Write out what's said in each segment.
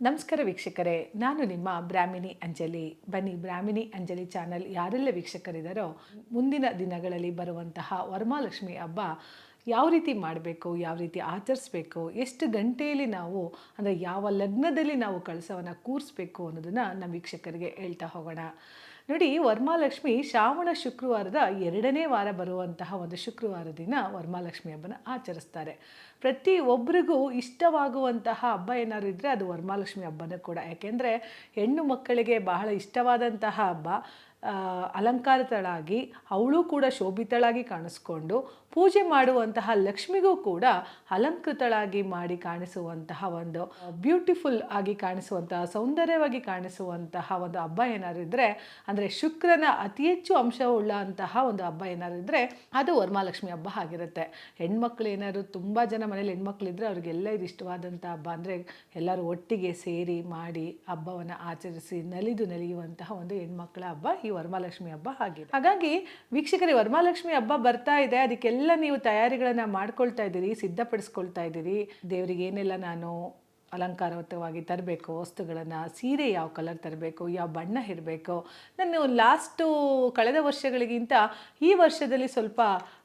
ನಮಸ್ಕಾರ ವೀಕ್ಷಕರೇ, ನಾನು ನಿಮ್ಮ ಬ್ರಾಹ್ಮಿಣಿ ಅಂಜಲಿ. ಬನ್ನಿ, ಬ್ರಾಹ್ಮಿಣಿ ಅಂಜಲಿ ಚಾನಲ್ ಯಾರೆಲ್ಲ ವೀಕ್ಷಕರಿದ್ದಾರೋ ಮುಂದಿನ ದಿನಗಳಲ್ಲಿ ಬರುವಂತಹ ವರ್ಮಾಲಕ್ಷ್ಮಿ ಹಬ್ಬ ಯಾವ ರೀತಿ ಮಾಡಬೇಕು, ಯಾವ ರೀತಿ ಆಚರಿಸ್ಬೇಕು, ಎಷ್ಟು ಗಂಟೆಯಲ್ಲಿ ನಾವು, ಅಂದರೆ ಯಾವ ಲಗ್ನದಲ್ಲಿ ನಾವು ಕಳಸವನ್ನು ಕೂರಿಸ್ಬೇಕು ಅನ್ನೋದನ್ನು ನಮ್ಮ ವೀಕ್ಷಕರಿಗೆ ಹೇಳ್ತಾ ಹೋಗೋಣ. ನೋಡಿ, ವರ್ಮಾಲಕ್ಷ್ಮಿ ಶ್ರಾವಣ ಶುಕ್ರವಾರದ ಎರಡನೇ ವಾರ ಬರುವಂತಹ ಒಂದು ಶುಕ್ರವಾರ ದಿನ ವರ್ಮಾಲಕ್ಷ್ಮಿ ಹಬ್ಬನ ಆಚರಿಸ್ತಾರೆ. ಪ್ರತಿ ಒಬ್ಬರಿಗೂ ಇಷ್ಟವಾಗುವಂತಹ ಹಬ್ಬ ಏನಾದ್ರು ಇದ್ದರೆ ಅದು ವರ್ಮಾಲಕ್ಷ್ಮಿ ಹಬ್ಬನೇ ಕೂಡ. ಯಾಕೆಂದರೆ ಹೆಣ್ಣು ಮಕ್ಕಳಿಗೆ ಬಹಳ ಇಷ್ಟವಾದಂತಹ ಹಬ್ಬ. ಅಲಂಕಾರಿತಳಾಗಿ ಅವಳು ಕೂಡ ಶೋಭಿತಳಾಗಿ ಕಾಣಿಸ್ಕೊಂಡು ಪೂಜೆ ಮಾಡುವಂತಹ ಲಕ್ಷ್ಮಿಗೂ ಕೂಡ ಅಲಂಕೃತಳಾಗಿ ಮಾಡಿ ಕಾಣಿಸುವಂತಹ ಒಂದು ಬ್ಯೂಟಿಫುಲ್ ಆಗಿ ಕಾಣಿಸುವಂತಹ, ಸೌಂದರ್ಯವಾಗಿ ಕಾಣಿಸುವಂತಹ ಒಂದು ಹಬ್ಬ ಏನಾದ್ರು ಇದ್ರೆ ಅಂದರೆ ಶುಕ್ರನ ಅತಿ ಹೆಚ್ಚು ಅಂಶವುಳ್ಳ ಅಂತಹ ಒಂದು ಹಬ್ಬ ಏನಾದ್ರು ಇದ್ದರೆ ಅದು ವರ್ಮಾಲಕ್ಷ್ಮಿ ಹಬ್ಬ ಆಗಿರುತ್ತೆ. ಹೆಣ್ಮಕ್ಳು ಏನಾದ್ರು ತುಂಬ ಜನ ಮನೇಲಿ ಹೆಣ್ಮಕ್ಳಿದ್ರೆ ಅವ್ರಿಗೆಲ್ಲ ಇದು ಇಷ್ಟವಾದಂಥ ಹಬ್ಬ, ಅಂದರೆ ಎಲ್ಲರೂ ಒಟ್ಟಿಗೆ ಸೇರಿ ಮಾಡಿ ಹಬ್ಬವನ್ನು ಆಚರಿಸಿ ನಲಿದು ನಲಿಯುವಂತಹ ಒಂದು ಹೆಣ್ಮಕ್ಳ ಹಬ್ಬ ಈ ವರಮಹಾಲಕ್ಷ್ಮಿ ಹಬ್ಬ ಆಗಿದೆ. ಹಾಗಾಗಿ ವೀಕ್ಷಕರಿಗೆ ವರಮಹಾಲಕ್ಷ್ಮಿ ಹಬ್ಬ ಬರ್ತಾ ಇದೆ. ಅದಕ್ಕೆಲ್ಲ ನೀವು ತಯಾರಿಗಳನ್ನು ಮಾಡ್ಕೊಳ್ತಾ ಇದ್ದೀರಿ, ಸಿದ್ಧಪಡಿಸ್ಕೊಳ್ತಾ ಇದ್ದೀರಿ. ದೇವರಿಗೆ ಏನೆಲ್ಲ ನಾನು ಅಲಂಕಾರಯುತವಾಗಿ ತರಬೇಕು, ವಸ್ತುಗಳನ್ನು, ಸೀರೆ ಯಾವ ಕಲರ್ ತರಬೇಕು, ಯಾವ ಬಣ್ಣ ಇರಬೇಕು. ನಾನು ಲಾಸ್ಟು ಕಳೆದ ವರ್ಷಗಳಿಗಿಂತ ಈ ವರ್ಷದಲ್ಲಿ ಸ್ವಲ್ಪ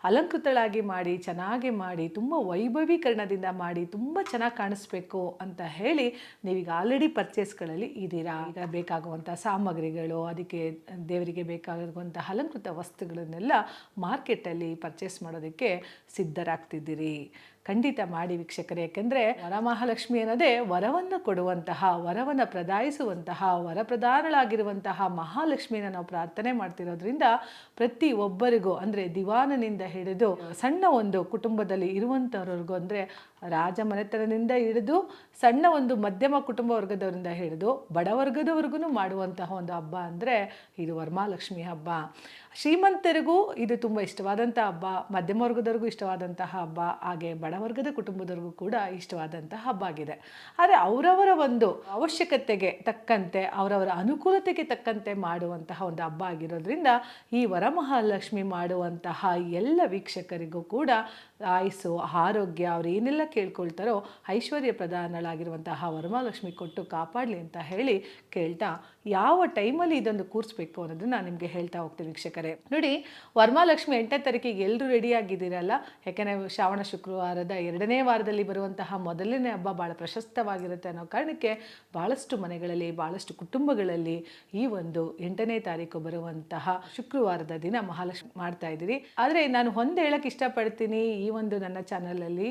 ಅಲಂಕೃತಳಾಗಿ ಮಾಡಿ, ಚೆನ್ನಾಗಿ ಮಾಡಿ, ತುಂಬ ವೈಭವೀಕರಣದಿಂದ ಮಾಡಿ, ತುಂಬ ಚೆನ್ನಾಗಿ ಕಾಣಿಸ್ಬೇಕು ಅಂತ ಹೇಳಿ ನೀವೀಗ ಆಲ್ರೆಡಿ ಪರ್ಚೇಸ್ಗಳಲ್ಲಿ ಇದ್ದೀರಾ? ಈಗ ಬೇಕಾಗುವಂಥ ಸಾಮಗ್ರಿಗಳು, ಅದಕ್ಕೆ ದೇವರಿಗೆ ಬೇಕಾಗುವಂಥ ಅಲಂಕೃತ ವಸ್ತುಗಳನ್ನೆಲ್ಲ ಮಾರ್ಕೆಟಲ್ಲಿ ಪರ್ಚೇಸ್ ಮಾಡೋದಕ್ಕೆ ಸಿದ್ಧರಾಗ್ತಿದ್ದೀರಿ. ಖಂಡಿತ ಮಾಡಿ ವೀಕ್ಷಕರು. ಯಾಕೆಂದರೆ ವರಮಹಾಲಕ್ಷ್ಮಿ ಅನ್ನೋದೇ ವರವನ್ನು ಕೊಡುವಂತಹ, ವರವನ್ನು ಪ್ರದಾಯಿಸುವಂತಹ, ವರಪ್ರಧಾನಳಾಗಿರುವಂತಹ ಮಹಾಲಕ್ಷ್ಮಿಯನ್ನು ನಾವು ಪ್ರಾರ್ಥನೆ ಮಾಡ್ತಿರೋದ್ರಿಂದ ಪ್ರತಿ ಒಬ್ಬರಿಗೂ ಅಂದರೆ ದಿವಾನನಿಂದ ಹಿಡಿದು ಸಣ್ಣ ಒಂದು ಕುಟುಂಬದಲ್ಲಿ ಇರುವಂಥವ್ರಿಗೂ ಅಂದರೆ ರಾಜ ಮನೆತನದಿಂದ ಹಿಡಿದು ಸಣ್ಣ ಒಂದು ಮಧ್ಯಮ ಕುಟುಂಬ ವರ್ಗದವರಿಂದ ಹಿಡಿದು ಬಡವರ್ಗದವರೆಗೂ ಮಾಡುವಂತಹ ಒಂದು ಹಬ್ಬ ಅಂದರೆ ಇದು ವರಮಹಾಲಕ್ಷ್ಮಿ ಹಬ್ಬ. ಶ್ರೀಮಂತರಿಗೂ ಇದು ತುಂಬ ಇಷ್ಟವಾದಂಥ ಹಬ್ಬ, ಮಧ್ಯಮ ವರ್ಗದವ್ರಿಗೂ ಇಷ್ಟವಾದಂತಹ ಹಬ್ಬ, ಹಾಗೆ ಬಡವರ್ಗದ ಕುಟುಂಬದವ್ರಿಗೂ ಕೂಡ ಇಷ್ಟವಾದಂತಹ ಹಬ್ಬ ಆಗಿದೆ. ಆದರೆ ಅವರವರ ಒಂದು ಅವಶ್ಯಕತೆಗೆ ತಕ್ಕಂತೆ, ಅವರವರ ಅನುಕೂಲತೆಗೆ ತಕ್ಕಂತೆ ಮಾಡುವಂತಹ ಒಂದು ಹಬ್ಬ ಆಗಿರೋದ್ರಿಂದ ಈ ವರಮಹಾಲಕ್ಷ್ಮಿ ಮಾಡುವಂತಹ ಎಲ್ಲ ವೀಕ್ಷಕರಿಗೂ ಕೂಡ ಆಯಸ್ಸು, ಆರೋಗ್ಯ, ಅವ್ರು ಏನೆಲ್ಲ ಕೇಳ್ಕೊಳ್ತಾರೋ, ಐಶ್ವರ್ಯ ಪ್ರಧಾನಳಾಗಿರುವಂತಹ ವರಮಹಾಲಕ್ಷ್ಮಿ ಕೊಟ್ಟು ಕಾಪಾಡಲಿ ಅಂತ ಹೇಳಿ ಕೇಳ್ತಾ, ಯಾವ ಟೈಮಲ್ಲಿ ಇದೊಂದು ಕೂರಿಸ್ಬೇಕು ಅನ್ನೋದನ್ನ ನಿಮಗೆ ಹೇಳ್ತಾ ಹೋಗ್ತೀವಿ ವೀಕ್ಷಕರೇ. ನೋಡಿ, ವರಮಹಾಲಕ್ಷ್ಮಿ ಎಂಟನೇ ತಾರೀಕಿಗೆ ಎಲ್ಲರೂ ರೆಡಿ ಆಗಿದ್ದೀರಲ್ಲ ಯಾಕೆಂದರೆ ಶ್ರಾವಣ, ಶುಕ್ರವಾರದ ಎರಡನೇ ವಾರದಲ್ಲಿ ಬರುವಂತಹ ಮೊದಲನೇ ಹಬ್ಬ ಭಾಳ ಪ್ರಶಸ್ತವಾಗಿರುತ್ತೆ ಅನ್ನೋ ಕಾರಣಕ್ಕೆ ಭಾಳಷ್ಟು ಮನೆಗಳಲ್ಲಿ ಭಾಳಷ್ಟು ಕುಟುಂಬಗಳಲ್ಲಿ ಈ ಒಂದು ಎಂಟನೇ ತಾರೀಕು ಬರುವಂತಹ ಶುಕ್ರವಾರದ ದಿನ ಮಹಾಲಕ್ಷ್ಮಿ ಮಾಡ್ತಾ ಇದ್ದೀರಿ. ಆದರೆ ನಾನು ಒಂದು ಹೇಳಕ್ಕೆ ಇಷ್ಟಪಡ್ತೀನಿ ಈ ಒಂದು ನನ್ನ ಚಾನಲಲ್ಲಿ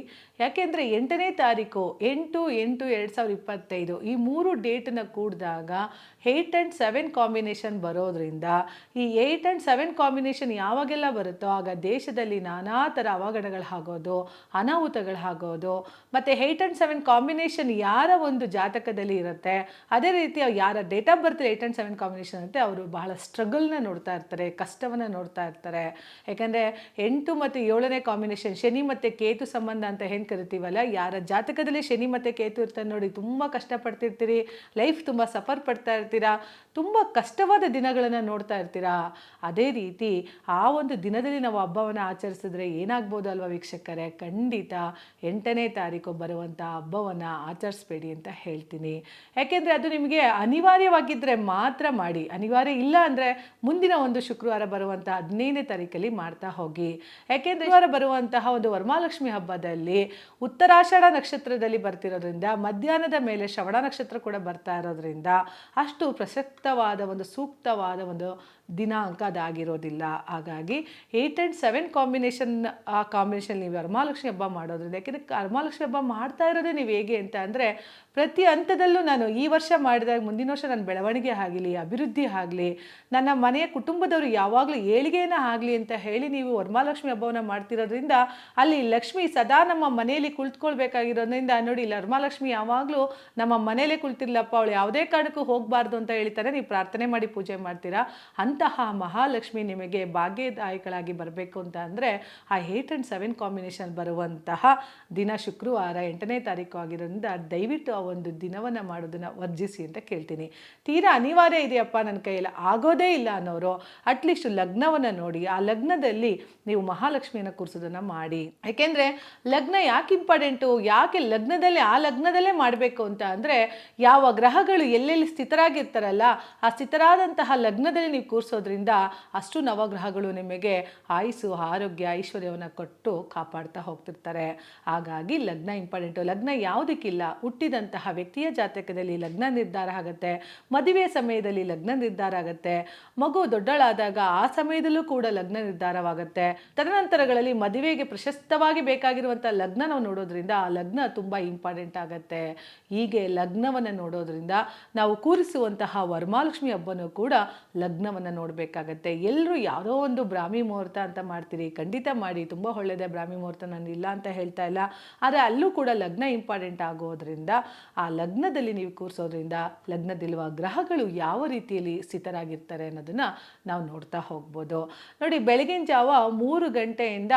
ಯಾಕೆಂದರೆ ಎಂಟನೇ ತಾರೀಕು ಎಂಟು ಎಂಟು ಎರಡು ಸಾವಿರದ ಇಪ್ಪತ್ತೈದು. ಈ ಮೂರು ಡೇಟನ್ನು ಕೂಡಿದಾಗ ಏಯ್ಟ್ ಆ್ಯಂಡ್ ಸೆವೆನ್ ಕಾಂಬಿನೇಷನ್ ಬರೋದ್ರಿಂದ ಈ ಏಯ್ಟ್ ಆ್ಯಂಡ್ ಸೆವೆನ್ ಕಾಂಬಿನೇಷನ್ ಯಾವಾಗೆಲ್ಲ ಬರುತ್ತೋ ಆಗ ದೇಶದಲ್ಲಿ ನಾನಾ ಥರ ಅನಾಹುತಗಳು ಆಗೋದು, ಮತ್ತು ಏಯ್ಟ್ ಆ್ಯಂಡ್ ಸೆವೆನ್ ಕಾಂಬಿನೇಷನ್ ಯಾರ ಒಂದು ಜಾತಕದಲ್ಲಿ ಇರುತ್ತೆ, ಅದೇ ರೀತಿ ಯಾರ date of birth eight and seven combination ಅಂತ ಅವರು ಬಹಳ ಸ್ಟ್ರಗಲ್ನ ನೋಡ್ತಾ ಇರ್ತಾರೆ, ಕಷ್ಟವನ್ನು ನೋಡ್ತಾ ಇರ್ತಾರೆ. ಯಾಕಂದರೆ ಎಂಟು ಮತ್ತು ಏಳನೇ ಕಾಂಬಿನೇಷನ್ ಶನಿ ಮತ್ತು ಕೇತು ಸಂಬಂಧ ಅಂತ ಏನು ಕರಿತೀವಲ್ಲ ಯಾರ ಜಾತಕದಲ್ಲಿ ಶನಿ ಮತ್ತು ಕೇತು ಇರ್ತಾರೆ ನೋಡಿ, ತುಂಬ ಕಷ್ಟಪಡ್ತಿರ್ತೀರಿ ಲೈಫ್ ತುಂಬ ಸಫರ್ ಪಡ್ತಾ ಇರ್ತೀರಾ, ತುಂಬ ಕಷ್ಟವಾದ ದಿನಗಳನ್ನು ನೋಡ್ತಾ ಇರ್ತೀರಾ? ಅದೇ ರೀತಿ ಆ ಒಂದು ದಿನದಲ್ಲಿ ನಾವು ಹಬ್ಬವನ್ನು ಆಚರಿಸಿದ್ರೆ ಏನಾಗ್ಬೋದು ಅಲ್ವಾ ವೀಕ್ಷಕರೇ? ಖಂಡಿತ ಎಂಟನೇ ತಾರೀಕು ಬರುವಂಥ ಹಬ್ಬವನ್ನು ಆಚರಿಸ್ಬೇಡಿ ಅಂತ ಹೇಳ್ತೀನಿ. ಯಾಕೆಂದರೆ ಅದು ನಿಮಗೆ ಅನಿವಾರ್ಯವಾಗಿದ್ದರೆ ಮಾತ್ರ ಮಾಡಿ, ಅನಿವಾರ್ಯ ಇಲ್ಲ ಅಂದರೆ ಮುಂದಿನ ಒಂದು ಶುಕ್ರವಾರ ಬರುವಂಥ ಹದಿನೈದನೇ ತಾರೀಕಲ್ಲಿ ಮಾಡ್ತಾ ಹೋಗಿ. ಯಾಕೆಂದರೆ ಶುಕ್ರವಾರ ಬರುವಂತಹ ಒಂದು ವರಮಹಾಲಕ್ಷ್ಮಿ ಹಬ್ಬದಲ್ಲಿ ಉತ್ತರಾಷಾಢ ನಕ್ಷತ್ರದಲ್ಲಿ ಬರ್ತಿರೋದ್ರಿಂದ, ಮಧ್ಯಾಹ್ನದ ಮೇಲೆ ಶ್ರವಣ ನಕ್ಷತ್ರ ಕೂಡ ಬರ್ತಾ ಇರೋದ್ರಿಂದ ಅಷ್ಟು ಪ್ರಸಕ್ತವಾದ ಒಂದು ಸೂಕ್ತವಾದ ಒಂದು ದಿನಾಂಕ ಅದಾಗಿರೋದಿಲ್ಲ. ಹಾಗಾಗಿ ಏಯ್ಟ್ ಆ್ಯಂಡ್ ಸೆವೆನ್ ಕಾಂಬಿನೇಷನ್ ಆ ಕಾಂಬಿನೇಷನ್ ನೀವು ವರಮಹಾಲಕ್ಷ್ಮಿ ಹಬ್ಬ ಮಾಡೋದ್ರಿಂದ, ಯಾಕೆಂದರೆ ವರಮಹಾಲಕ್ಷ್ಮಿ ಹಬ್ಬ ಮಾಡ್ತಾ ಇರೋದೇ ನೀವು ಹೇಗೆ ಅಂತ ಅಂದರೆ, ಪ್ರತಿ ಹಂತದಲ್ಲೂ ನಾನು ಈ ವರ್ಷ ಮಾಡಿದಾಗ ಮುಂದಿನ ವರ್ಷ ನನ್ನ ಬೆಳವಣಿಗೆ ಆಗಲಿ, ಅಭಿವೃದ್ಧಿ ಆಗಲಿ, ನನ್ನ ಮನೆಯ ಕುಟುಂಬದವರು ಯಾವಾಗಲೂ ಏಳಿಗೆನ ಆಗಲಿ ಅಂತ ಹೇಳಿ ನೀವು ವರಮಹಾಲಕ್ಷ್ಮಿ ಹಬ್ಬವನ್ನು ಮಾಡ್ತಿರೋದ್ರಿಂದ, ಅಲ್ಲಿ ಲಕ್ಷ್ಮಿ ಸದಾ ನಮ್ಮ ಮನೆಯಲ್ಲಿ ಕುಳಿತುಕೊಳ್ಬೇಕಾಗಿರೋದ್ರಿಂದ ನೋಡಿ, ಇಲ್ಲಿ ವರಮಹಾಲಕ್ಷ್ಮಿ ಯಾವಾಗಲೂ ನಮ್ಮ ಮನೆಯಲ್ಲೇ ಕುಳಿತಿರ್ಲಪ್ಪ, ಅವಳು ಯಾವುದೇ ಕಾರಣಕ್ಕೂ ಹೋಗಬಾರ್ದು ಅಂತ ಹೇಳ್ತಾರೆ ನೀವು ಪ್ರಾರ್ಥನೆ ಮಾಡಿ ಪೂಜೆ ಮಾಡ್ತೀರಾ? ಅಂತಹ ಮಹಾಲಕ್ಷ್ಮಿ ನಿಮಗೆ ಭಾಗ್ಯದಾಯಕಳಾಗಿ ಬರಬೇಕು ಅಂತ ಅಂದರೆ ಆ ಏಯ್ಟ್ ಆ್ಯಂಡ್ ಸೆವೆನ್ ಕಾಂಬಿನೇಷನ್ ಬರುವಂತಹ ದಿನ ಶುಕ್ರವಾರ ಎಂಟನೇ ತಾರೀಕು ಆಗಿರೋದ್ರಿಂದ ದಯವಿಟ್ಟು ಆ ಒಂದು ದಿನವನ್ನು ಮಾಡೋದನ್ನು ವರ್ಜಿಸಿ ಅಂತ ಕೇಳ್ತೀನಿ. ತೀರಾ ಅನಿವಾರ್ಯ ಇದೆಯಪ್ಪ ನನ್ನ ಕೈಯಲ್ಲಿ, ಆಗೋದೇ ಇಲ್ಲ ಅನ್ನೋರು ಅಟ್ಲೀಸ್ಟ್ ಲಗ್ನವನ್ನು ನೋಡಿ, ಆ ಲಗ್ನದಲ್ಲಿ ನೀವು ಮಹಾಲಕ್ಷ್ಮಿಯನ್ನು ಕೂರಿಸೋದನ್ನು ಮಾಡಿ. ಯಾಕೆಂದರೆ ಲಗ್ನ ಯಾಕೆ ಇಂಪಾರ್ಟೆಂಟು ಯಾಕೆ ಲಗ್ನದಲ್ಲೇ, ಆ ಲಗ್ನದಲ್ಲೇ ಮಾಡಬೇಕು ಅಂತ ಅಂದರೆ ಯಾವ ಗ್ರಹಗಳು ಎಲ್ಲೆಲ್ಲಿ ಸ್ಥಿತರಾಗಿರ್ತಾರಲ್ಲ, ಆ ಸ್ಥಿತರಾದಂತಹ ಲಗ್ನದಲ್ಲಿ ನೀವು ಕೂರಿಸೋದ್ರಿಂದ ಅಷ್ಟು ನವಗ್ರಹಗಳು ನಿಮಗೆ ಆಯುಸ್ಸು, ಆರೋಗ್ಯ, ಐಶ್ವರ್ಯವನ್ನು ಕೊಟ್ಟು ಕಾಪಾಡ್ತಾ ಹೋಗ್ತಿರ್ತಾರೆ. ಹಾಗಾಗಿ ಲಗ್ನ ಇಂಪಾರ್ಟೆಂಟು. ಲಗ್ನ ಯಾವುದಕ್ಕಿಲ್ಲ. ಹುಟ್ಟಿದಂತಹ ವ್ಯಕ್ತಿಯ ಜಾತಕದಲ್ಲಿ ಲಗ್ನ ನಿರ್ಧಾರ ಆಗುತ್ತೆ. ಮದುವೆ ಸಮಯದಲ್ಲಿ ಲಗ್ನ ನಿರ್ಧಾರ ಆಗುತ್ತೆ. ಮಗು ದೊಡ್ಡಳಾದಾಗ ಆ ಸಮಯದಲ್ಲೂ ಕೂಡ ಲಗ್ನ ನಿರ್ಧಾರವಾಗುತ್ತೆ. ತದನಂತರಗಳಲ್ಲಿ ಮದುವೆಗೆ ಪ್ರಶಸ್ತವಾಗಿ ಬೇಕಾಗಿರುವಂಥ ಲಗ್ನ ನಾವು ನೋಡೋದ್ರಿಂದ ಆ ಲಗ್ನ ತುಂಬ ಇಂಪಾರ್ಟೆಂಟ್ ಆಗುತ್ತೆ. ಹೀಗೆ ಲಗ್ನವನ್ನು ನೋಡೋದ್ರಿಂದ ನಾವು ಕೂರಿಸುವಂತಹ ವರಮಾಲಕ್ಷ್ಮಿ ಹಬ್ಬನೂ ಕೂಡ ಲಗ್ನವನ್ನು ನೋಡಬೇಕಾಗತ್ತೆ. ಎಲ್ಲರೂ ಯಾವುದೋ ಒಂದು ಬ್ರಾಹ್ಮಿ ಮುಹೂರ್ತ ಅಂತ ಮಾಡ್ತೀರಿ. ಖಂಡಿತ ಮಾಡಿ. ತುಂಬ ಒಳ್ಳೆಯದೇ ಬ್ರಾಹ್ಮಿ ಮುಹೂರ್ತ ನಾನು ಇಲ್ಲ ಅಂತ ಹೇಳ್ತಾ ಇಲ್ಲ. ಆದರೆ ಅಲ್ಲೂ ಕೂಡ ಲಗ್ನ ಇಂಪಾರ್ಟೆಂಟ್ ಆಗೋದ್ರಿಂದ, ಆ ಲಗ್ನದಲ್ಲಿ ನೀವು ಕೂರಿಸೋದ್ರಿಂದ ಲಗ್ನದಲ್ಲಿರುವ ಗ್ರಹಗಳು ಯಾವ ರೀತಿಯಲ್ಲಿ ಸ್ಥಿತರಾಗಿರ್ತಾರೆ ಅನ್ನೋದನ್ನು ನಾವು ನೋಡ್ತಾ ಹೋಗ್ಬೋದು. ನೋಡಿ, ಬೆಳಗಿನ ಜಾವ ಮೂರು ಗಂಟೆಯಿಂದ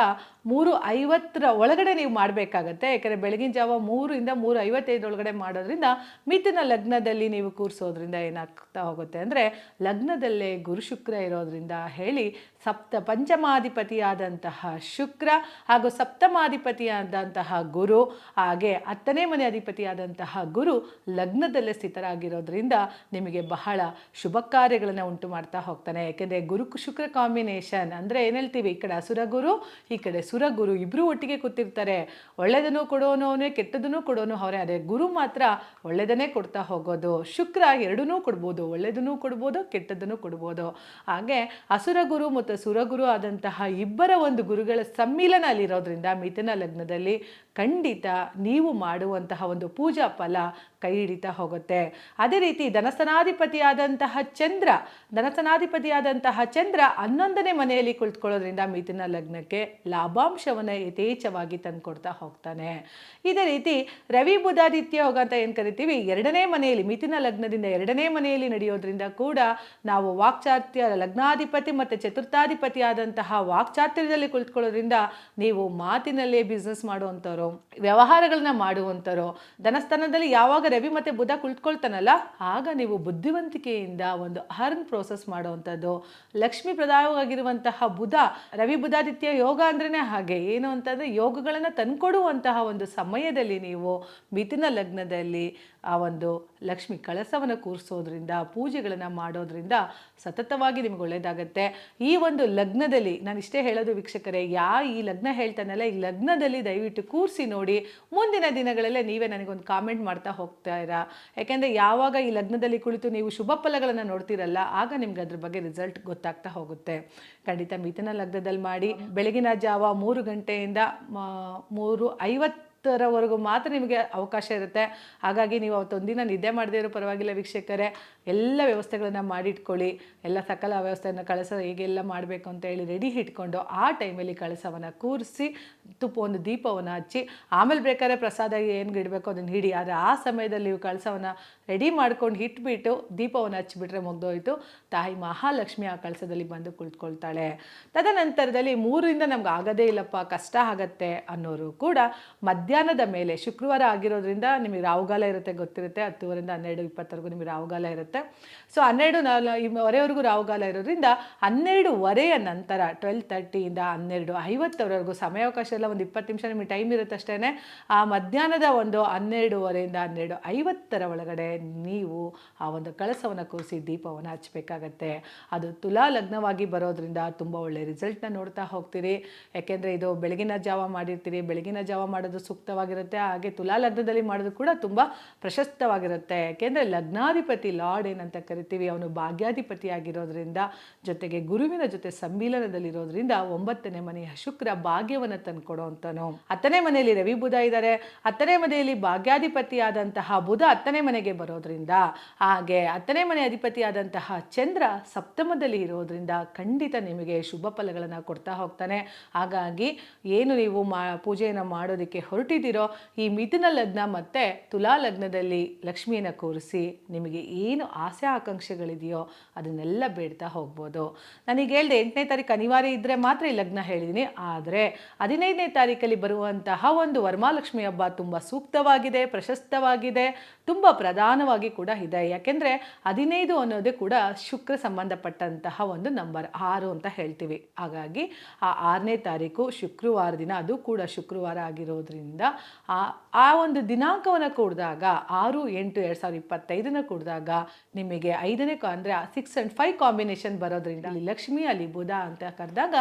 ಮೂರು ಐವತ್ತರ ಒಳಗಡೆ ನೀವು ಮಾಡಬೇಕಾಗತ್ತೆ. ಯಾಕಂದರೆ ಬೆಳಗಿನ ಜಾವ ಮೂರಿಂದ ಮೂರು ಐವತ್ತೈದರೊಳಗಡೆ ಮಾಡೋದ್ರಿಂದ ಮಿಥುನ ಲಗ್ನದಲ್ಲಿ ನೀವು ಕೂರಿಸೋದ್ರಿಂದ ಏನಾಗ್ತಾ ಹೋಗುತ್ತೆ ಅಂದರೆ ಲಗ್ನದಲ್ಲೇ ಗುರು ಶುಕ್ರ ಇರೋದ್ರಿಂದ ಹೇಳಿ ಸಪ್ತ ಪಂಚಮಾಧಿಪತಿಯಾದಂತಹ ಶುಕ್ರ ಹಾಗೂ ಸಪ್ತಮಾಧಿಪತಿಯಾದಂತಹ ಗುರು, ಹಾಗೆ ಹತ್ತನೇ ಮನೆ ಅಧಿಪತಿಯಾದಂತಹ ಗುರು ಲಗ್ನದಲ್ಲೇ ಸ್ಥಿತರಾಗಿರೋದ್ರಿಂದ ನಿಮಗೆ ಬಹಳ ಶುಭ ಕಾರ್ಯಗಳನ್ನು ಉಂಟು ಮಾಡ್ತಾ ಹೋಗ್ತಾನೆ. ಯಾಕೆಂದರೆ ಗುರು ಶುಕ್ರ ಕಾಂಬಿನೇಷನ್ ಅಂದರೆ ಏನು ಹೇಳ್ತೀವಿ? ಈ ಕಡೆ ಅಸುರಗುರು, ಈ ಕಡೆ ಸುರಗುರು ಇಬ್ಬರು ಒಟ್ಟಿಗೆ ಕೂತಿರ್ತಾರೆ. ಒಳ್ಳೆಯದನ್ನು ಕೊಡೋನು ಅವನೇ, ಕೆಟ್ಟದನ್ನು ಕೊಡೋನು ಅವರೇ. ಅದೇ ಗುರು ಮಾತ್ರ ಒಳ್ಳೆಯದನ್ನೇ ಕೊಡ್ತಾ ಹೋಗೋದು. ಶುಕ್ರ ಎರಡನ್ನೂ ಕೊಡ್ಬೋದು. ಒಳ್ಳೆಯದನ್ನು ಕೊಡ್ಬೋದು, ಕೆಟ್ಟದನ್ನು ಕೊಡ್ಬೋದು. ಹಾಗೆ ಅಸುರ ಗುರು ಮತ್ತು ಸುರಗುರು ಆದಂತಹ ಇಬ್ಬರ ಒಂದು ಗುರುಗಳ ಸಮ್ಮಿಲನ ಅಲ್ಲಿರೋದ್ರಿಂದ ಮಿಥುನ ಲಗ್ನದಲ್ಲಿ ಖಂಡಿತ ನೀವು ಮಾಡುವಂತಹ ಒಂದು ಪೂಜಾ ಫಲ ಕೈ ಹಿಡಿತಾ ಹೋಗುತ್ತೆ. ಅದೇ ರೀತಿ ಧನಸನಾಧಿಪತಿಯಾದಂತಹ ಚಂದ್ರ ಧನಸನಾಧಿಪತಿಯಾದಂತಹ ಚಂದ್ರ ಹನ್ನೊಂದನೇ ಮನೆಯಲ್ಲಿ ಕುಳಿತುಕೊಳ್ಳೋದ್ರಿಂದ ಮಿಥುನ ಲಗ್ನಕ್ಕೆ ಲಾಭಾಂಶವನ್ನು ಯಥೇಚ್ಛವಾಗಿ ತಂದುಕೊಡ್ತಾ ಹೋಗ್ತಾನೆ. ಇದೇ ರೀತಿ ರವಿ ಬುಧಾದಿತ್ಯ ಯೋಗ ಅಂತ ಏನು ಕರಿತೀವಿ? ಎರಡನೇ ಮನೆಯಲ್ಲಿ, ಮಿಥುನ ಲಗ್ನದಿಂದ ಎರಡನೇ ಮನೆಯಲ್ಲಿ ನಡೆಯೋದ್ರಿಂದ ಕೂಡ ನಾವು ವಾಕ್ಚಾತ್ಯ, ಲಗ್ನಾಧಿಪತಿ ಮತ್ತು ಚತುರ್ಥಾಧಿಪತಿ ಆದಂತಹ ವಾಕ್ಚಾತ್ಯದಲ್ಲಿ ಕುಳಿತುಕೊಳ್ಳೋದ್ರಿಂದ ನೀವು ಮಾತಿನಲ್ಲೇ ಬಿಸ್ನೆಸ್ ಮಾಡುವಂಥವ್ರು ವ್ಯವಹಾರಗಳನ್ನ ಮಾಡುವಂಥವ್ರು ಧನಸ್ಥಾನದಲ್ಲಿ ಯಾವಾಗ ರವಿ ಮತ್ತು ಬುಧ ಕುಳಿತ್ಕೊಳ್ತಾನಲ್ಲ, ಆಗ ನೀವು ಬುದ್ಧಿವಂತಿಕೆಯಿಂದ ಒಂದು ಅರ್ನ್ ಪ್ರೋಸೆಸ್ ಮಾಡುವಂಥದ್ದು. ಲಕ್ಷ್ಮೀ ಪ್ರದಾಯವಾಗಿರುವಂತಹ ಬುಧ, ರವಿ ಬುಧಾದಿತ್ಯ ಯೋಗ ಅಂದ್ರೇ ಹಾಗೆ. ಏನು ಅಂತಂದರೆ, ಯೋಗಗಳನ್ನು ತಂದ್ಕೊಡುವಂತಹ ಒಂದು ಸಮಯದಲ್ಲಿ ನೀವು ಮಿಥುನ ಲಗ್ನದಲ್ಲಿ ಆ ಒಂದು ಲಕ್ಷ್ಮಿ ಕಳಸವನ್ನು ಕೂರಿಸೋದ್ರಿಂದ, ಪೂಜೆಗಳನ್ನು ಮಾಡೋದ್ರಿಂದ ಸತತವಾಗಿ ನಿಮ್ಗೆ ಒಳ್ಳೆಯದಾಗತ್ತೆ ಈ ಒಂದು ಲಗ್ನದಲ್ಲಿ ನಾನು ಇಷ್ಟೇ ಹೇಳೋದು ವೀಕ್ಷಕರೇ, ಯಾ ಈ ಲಗ್ನ ಹೇಳ್ತಾನಲ್ಲ, ಈ ಲಗ್ನದಲ್ಲಿ ದಯವಿಟ್ಟು ಕೂರಿಸಿ ನೋಡಿ. ಮುಂದಿನ ದಿನಗಳಲ್ಲೇ ನೀವೇ ನನಗೊಂದು ಕಾಮೆಂಟ್ ಮಾಡ್ತಾ ಹೋಗ್ತಾ ಇರಾ ಯಾಕೆಂದರೆ ಯಾವಾಗ ಈ ಲಗ್ನದಲ್ಲಿ ಕುಳಿತು ನೀವು ಶುಭ ಫಲಗಳನ್ನು ನೋಡ್ತೀರಲ್ಲ, ಆಗ ನಿಮ್ಗೆ ಅದ್ರ ಬಗ್ಗೆ ರಿಸಲ್ಟ್ ಗೊತ್ತಾಗ್ತಾ ಹೋಗುತ್ತೆ. ಖಂಡಿತ ಮಿಥುನ ಲಗ್ನದಲ್ಲಿ ಮಾಡಿ, ಬೆಳಗಿನ ಜಾವ ಮೂರು ಗಂಟೆಯಿಂದ ಮೂರು ಐವತ್ತು ಹತ್ತರವರೆಗೂ ಮಾತ್ರ ನಿಮಗೆ ಅವಕಾಶ ಇರುತ್ತೆ. ಹಾಗಾಗಿ ನೀವು ಅವತ್ತೊಂದಿನ ನಿದ್ದೆ ಮಾಡದೇ ಇರೋ ಪರವಾಗಿಲ್ಲ ವೀಕ್ಷಕರೇ. ಎಲ್ಲ ವ್ಯವಸ್ಥೆಗಳನ್ನು ಮಾಡಿಟ್ಕೊಳ್ಳಿ. ಎಲ್ಲ ಸಕಲ ವ್ಯವಸ್ಥೆಯನ್ನು ಕಳಸ ಹೇಗೆಲ್ಲ ಮಾಡಬೇಕು ಅಂತ ಹೇಳಿ ರೆಡಿ ಇಟ್ಕೊಂಡು ಆ ಟೈಮಲ್ಲಿ ಕಳಸವನ್ನು ಕೂರಿಸಿ ತುಪ್ಪ ಒಂದು ದೀಪವನ್ನು ಹಚ್ಚಿ, ಆಮೇಲೆ ಬೇಕಾದ್ರೆ ಪ್ರಸಾದ ಏನು ಇಡಬೇಕು ಅದನ್ನು ಹಿಡಿ. ಆದರೆ ಆ ಸಮಯದಲ್ಲಿ ನೀವು ಕಳಸವನ್ನು ರೆಡಿ ಮಾಡ್ಕೊಂಡು ಇಟ್ಬಿಟ್ಟು ದೀಪವನ್ನು ಹಚ್ಚಿಬಿಟ್ರೆ ಮುಗ್ದೋಯ್ತು. ತಾಯಿ ಮಹಾಲಕ್ಷ್ಮಿ ಆ ಕಳಸದಲ್ಲಿ ಬಂದು ಕುಳಿತುಕೊಳ್ತಾಳೆ. ತದನಂತರದಲ್ಲಿ ಮೂರರಿಂದ ನಮ್ಗೆ ಆಗೋದೇ ಇಲ್ಲಪ್ಪ, ಕಷ್ಟ ಆಗತ್ತೆ ಅನ್ನೋರು ಕೂಡ ಮಧ್ಯಾಹ್ನದ ಮೇಲೆ ಶುಕ್ರವಾರ ಆಗಿರೋದ್ರಿಂದ ನಿಮಗೆ ರಾಹುಗಾಲ ಇರುತ್ತೆ ಗೊತ್ತಿರುತ್ತೆ. ಹತ್ತುವರಿಂದ ಹನ್ನೆರಡು ಇಪ್ಪತ್ತರೆಗೂ ನಿಮಗೆ ರಾಹುಗಾಲ ಇರುತ್ತೆ. ಸೊ, ಹನ್ನೆರಡು ವರೆವರೆಗೂ ರಾಹುಗಾಲ ಇರೋದ್ರಿಂದ ಹನ್ನೆರಡುವರೆಯ ನಂತರ ಟ್ವೆಲ್ ತರ್ಟಿಯಿಂದ ಹನ್ನೆರಡು, ಐವತ್ತರವರೆಗೂ ಸಮಯಾವಕಾಶ ಎಲ್ಲ ಒಂದು ಇಪ್ಪತ್ತು ನಿಮಿಷ ನಿಮಗೆ ಟೈಮ್ ಇರುತ್ತೆ ಅಷ್ಟೇ ಆ ಮಧ್ಯಾಹ್ನದ ಒಂದು ಹನ್ನೆರಡುವರೆಯಿಂದ ಹನ್ನೆರಡು, ಐವತ್ತರ ಒಳಗಡೆ ನೀವು ಆ ಒಂದು ಕಳಸವನ್ನು ಕೂರಿಸಿ ದೀಪವನ್ನು ಹಚ್ಚಬೇಕಾಗತ್ತೆ. ಅದು ತುಲಾ ಲಗ್ನವಾಗಿ ಬರೋದ್ರಿಂದ ತುಂಬ ಒಳ್ಳೆ ರಿಸಲ್ಟ್ನ ನೋಡ್ತಾ ಹೋಗ್ತೀರಿ. ಯಾಕೆಂದರೆ ಇದು ಬೆಳಗಿನ ಜಾವ ಮಾಡಿರ್ತೀರಿ. ಬೆಳಗಿನ ಜಾವ ಮಾಡೋದು ಸೂಕ್ತವಾಗಿರುತ್ತೆ. ಹಾಗೆ ತುಲಾ ಲಗ್ನದಲ್ಲಿ ಮಾಡೋದು ಕೂಡ ತುಂಬ ಪ್ರಶಸ್ತವಾಗಿರುತ್ತೆ. ಯಾಕೆಂದರೆ ಲಗ್ನಾಧಿಪತಿ ಲಾರ್ಡ್ ಏನಂತ ಕರಿತೀವಿ, ಅವನು ಭಾಗ್ಯಾಧಿಪತಿ ಆಗಿರೋದ್ರಿಂದ ಜೊತೆಗೆ ಗುರುವಿನ ಜೊತೆ ಸಮ್ಮಿಲನದಲ್ಲಿರೋದ್ರಿಂದ ಒಂಬತ್ತನೇ ಮನೆಯ ಶುಕ್ರ ಭಾಗ್ಯವನ್ನು ತಂದುಕೊಡೋಂಥನು ಹತ್ತನೇ ಮನೆಯಲ್ಲಿ ರವಿ ಬುಧ ಇದ್ದಾರೆ ಹತ್ತನೇ ಮನೆಯಲ್ಲಿ ಭಾಗ್ಯಾಧಿಪತಿಯಾದಂತಹ ಬುಧ ಹತ್ತನೇ ಮನೆಗೆ ಬರೋದ್ರಿಂದ, ಹಾಗೆ ಹತ್ತನೇ ಮನೆ ಅಧಿಪತಿಯಾದಂತಹ ಚಂದ್ರ ಸಪ್ತಮದಲ್ಲಿ ಇರೋದ್ರಿಂದ ಖಂಡಿತ ನಿಮಗೆ ಶುಭ ಫಲಗಳನ್ನು ಕೊಡ್ತಾ ಹೋಗ್ತಾನೆ. ಹಾಗಾಗಿ ಏನು ನೀವು ಮಾ, ಪೂಜೆಯನ್ನು ಮಾಡೋದಕ್ಕೆ ಹೊರಟು ಹೊರಟಿದ್ದೀರೋ, ಈ ಮಿಥುನ ಲಗ್ನ ಮತ್ತು ತುಲಾ ಲಗ್ನದಲ್ಲಿ ಲಕ್ಷ್ಮಿಯನ್ನು ಕೂರಿಸಿ ನಿಮಗೆ ಏನು ಆಸೆ ಆಕಾಂಕ್ಷೆಗಳಿದೆಯೋ ಅದನ್ನೆಲ್ಲ ಬೇಡ್ತಾ ಹೋಗ್ಬೋದು. ನನಗೆ ಹೇಳ್ದೆ, ಎಂಟನೇ ತಾರೀಕು ಅನಿವಾರ್ಯ ಇದ್ದರೆ ಮಾತ್ರ ಈ ಲಗ್ನ ಹೇಳಿದ್ದೀನಿ ಆದರೆ ಹದಿನೈದನೇ ತಾರೀಕಲ್ಲಿ ಬರುವಂತಹ ಒಂದು ವರ್ಮಾಲಕ್ಷ್ಮಿ ಹಬ್ಬ ತುಂಬ ಸೂಕ್ತವಾಗಿದೆ, ಪ್ರಶಸ್ತವಾಗಿದೆ, ತುಂಬ ಪ್ರಧಾನವಾಗಿ ಕೂಡ ಇದೆ. ಯಾಕೆಂದರೆ ಹದಿನೈದು ಅನ್ನೋದೇ ಕೂಡ ಶುಕ್ರ ಸಂಬಂಧಪಟ್ಟಂತಹ ಒಂದು ನಂಬರ್, ಆರು ಅಂತ ಹೇಳ್ತೀವಿ. ಹಾಗಾಗಿ ಆ ಆರನೇ ತಾರೀಕು ಶುಕ್ರವಾರ ದಿನ, ಅದು ಕೂಡ ಶುಕ್ರವಾರ ಆಗಿರೋದ್ರಿಂದ, ಆ ಆ ಒಂದು ದಿನಾಂಕವನ್ನು ಕೂಡಿದಾಗ, ಆರು, ಎಂಟು, ಎರಡು ಸಾವಿರದ ಇಪ್ಪತ್ತೈದನ್ನು ಕೂಡಿದಾಗ ನಿಮಗೆ ಐದನೇ ಅಂದರೆ ಸಿಕ್ಸ್ ಆ್ಯಂಡ್ ಫೈವ್ ಕಾಂಬಿನೇಷನ್ ಬರೋದ್ರಿಂದ ಅಲ್ಲಿ ಲಕ್ಷ್ಮಿ, ಅಲ್ಲಿ ಬುಧ ಅಂತ ಕರೆದಾಗ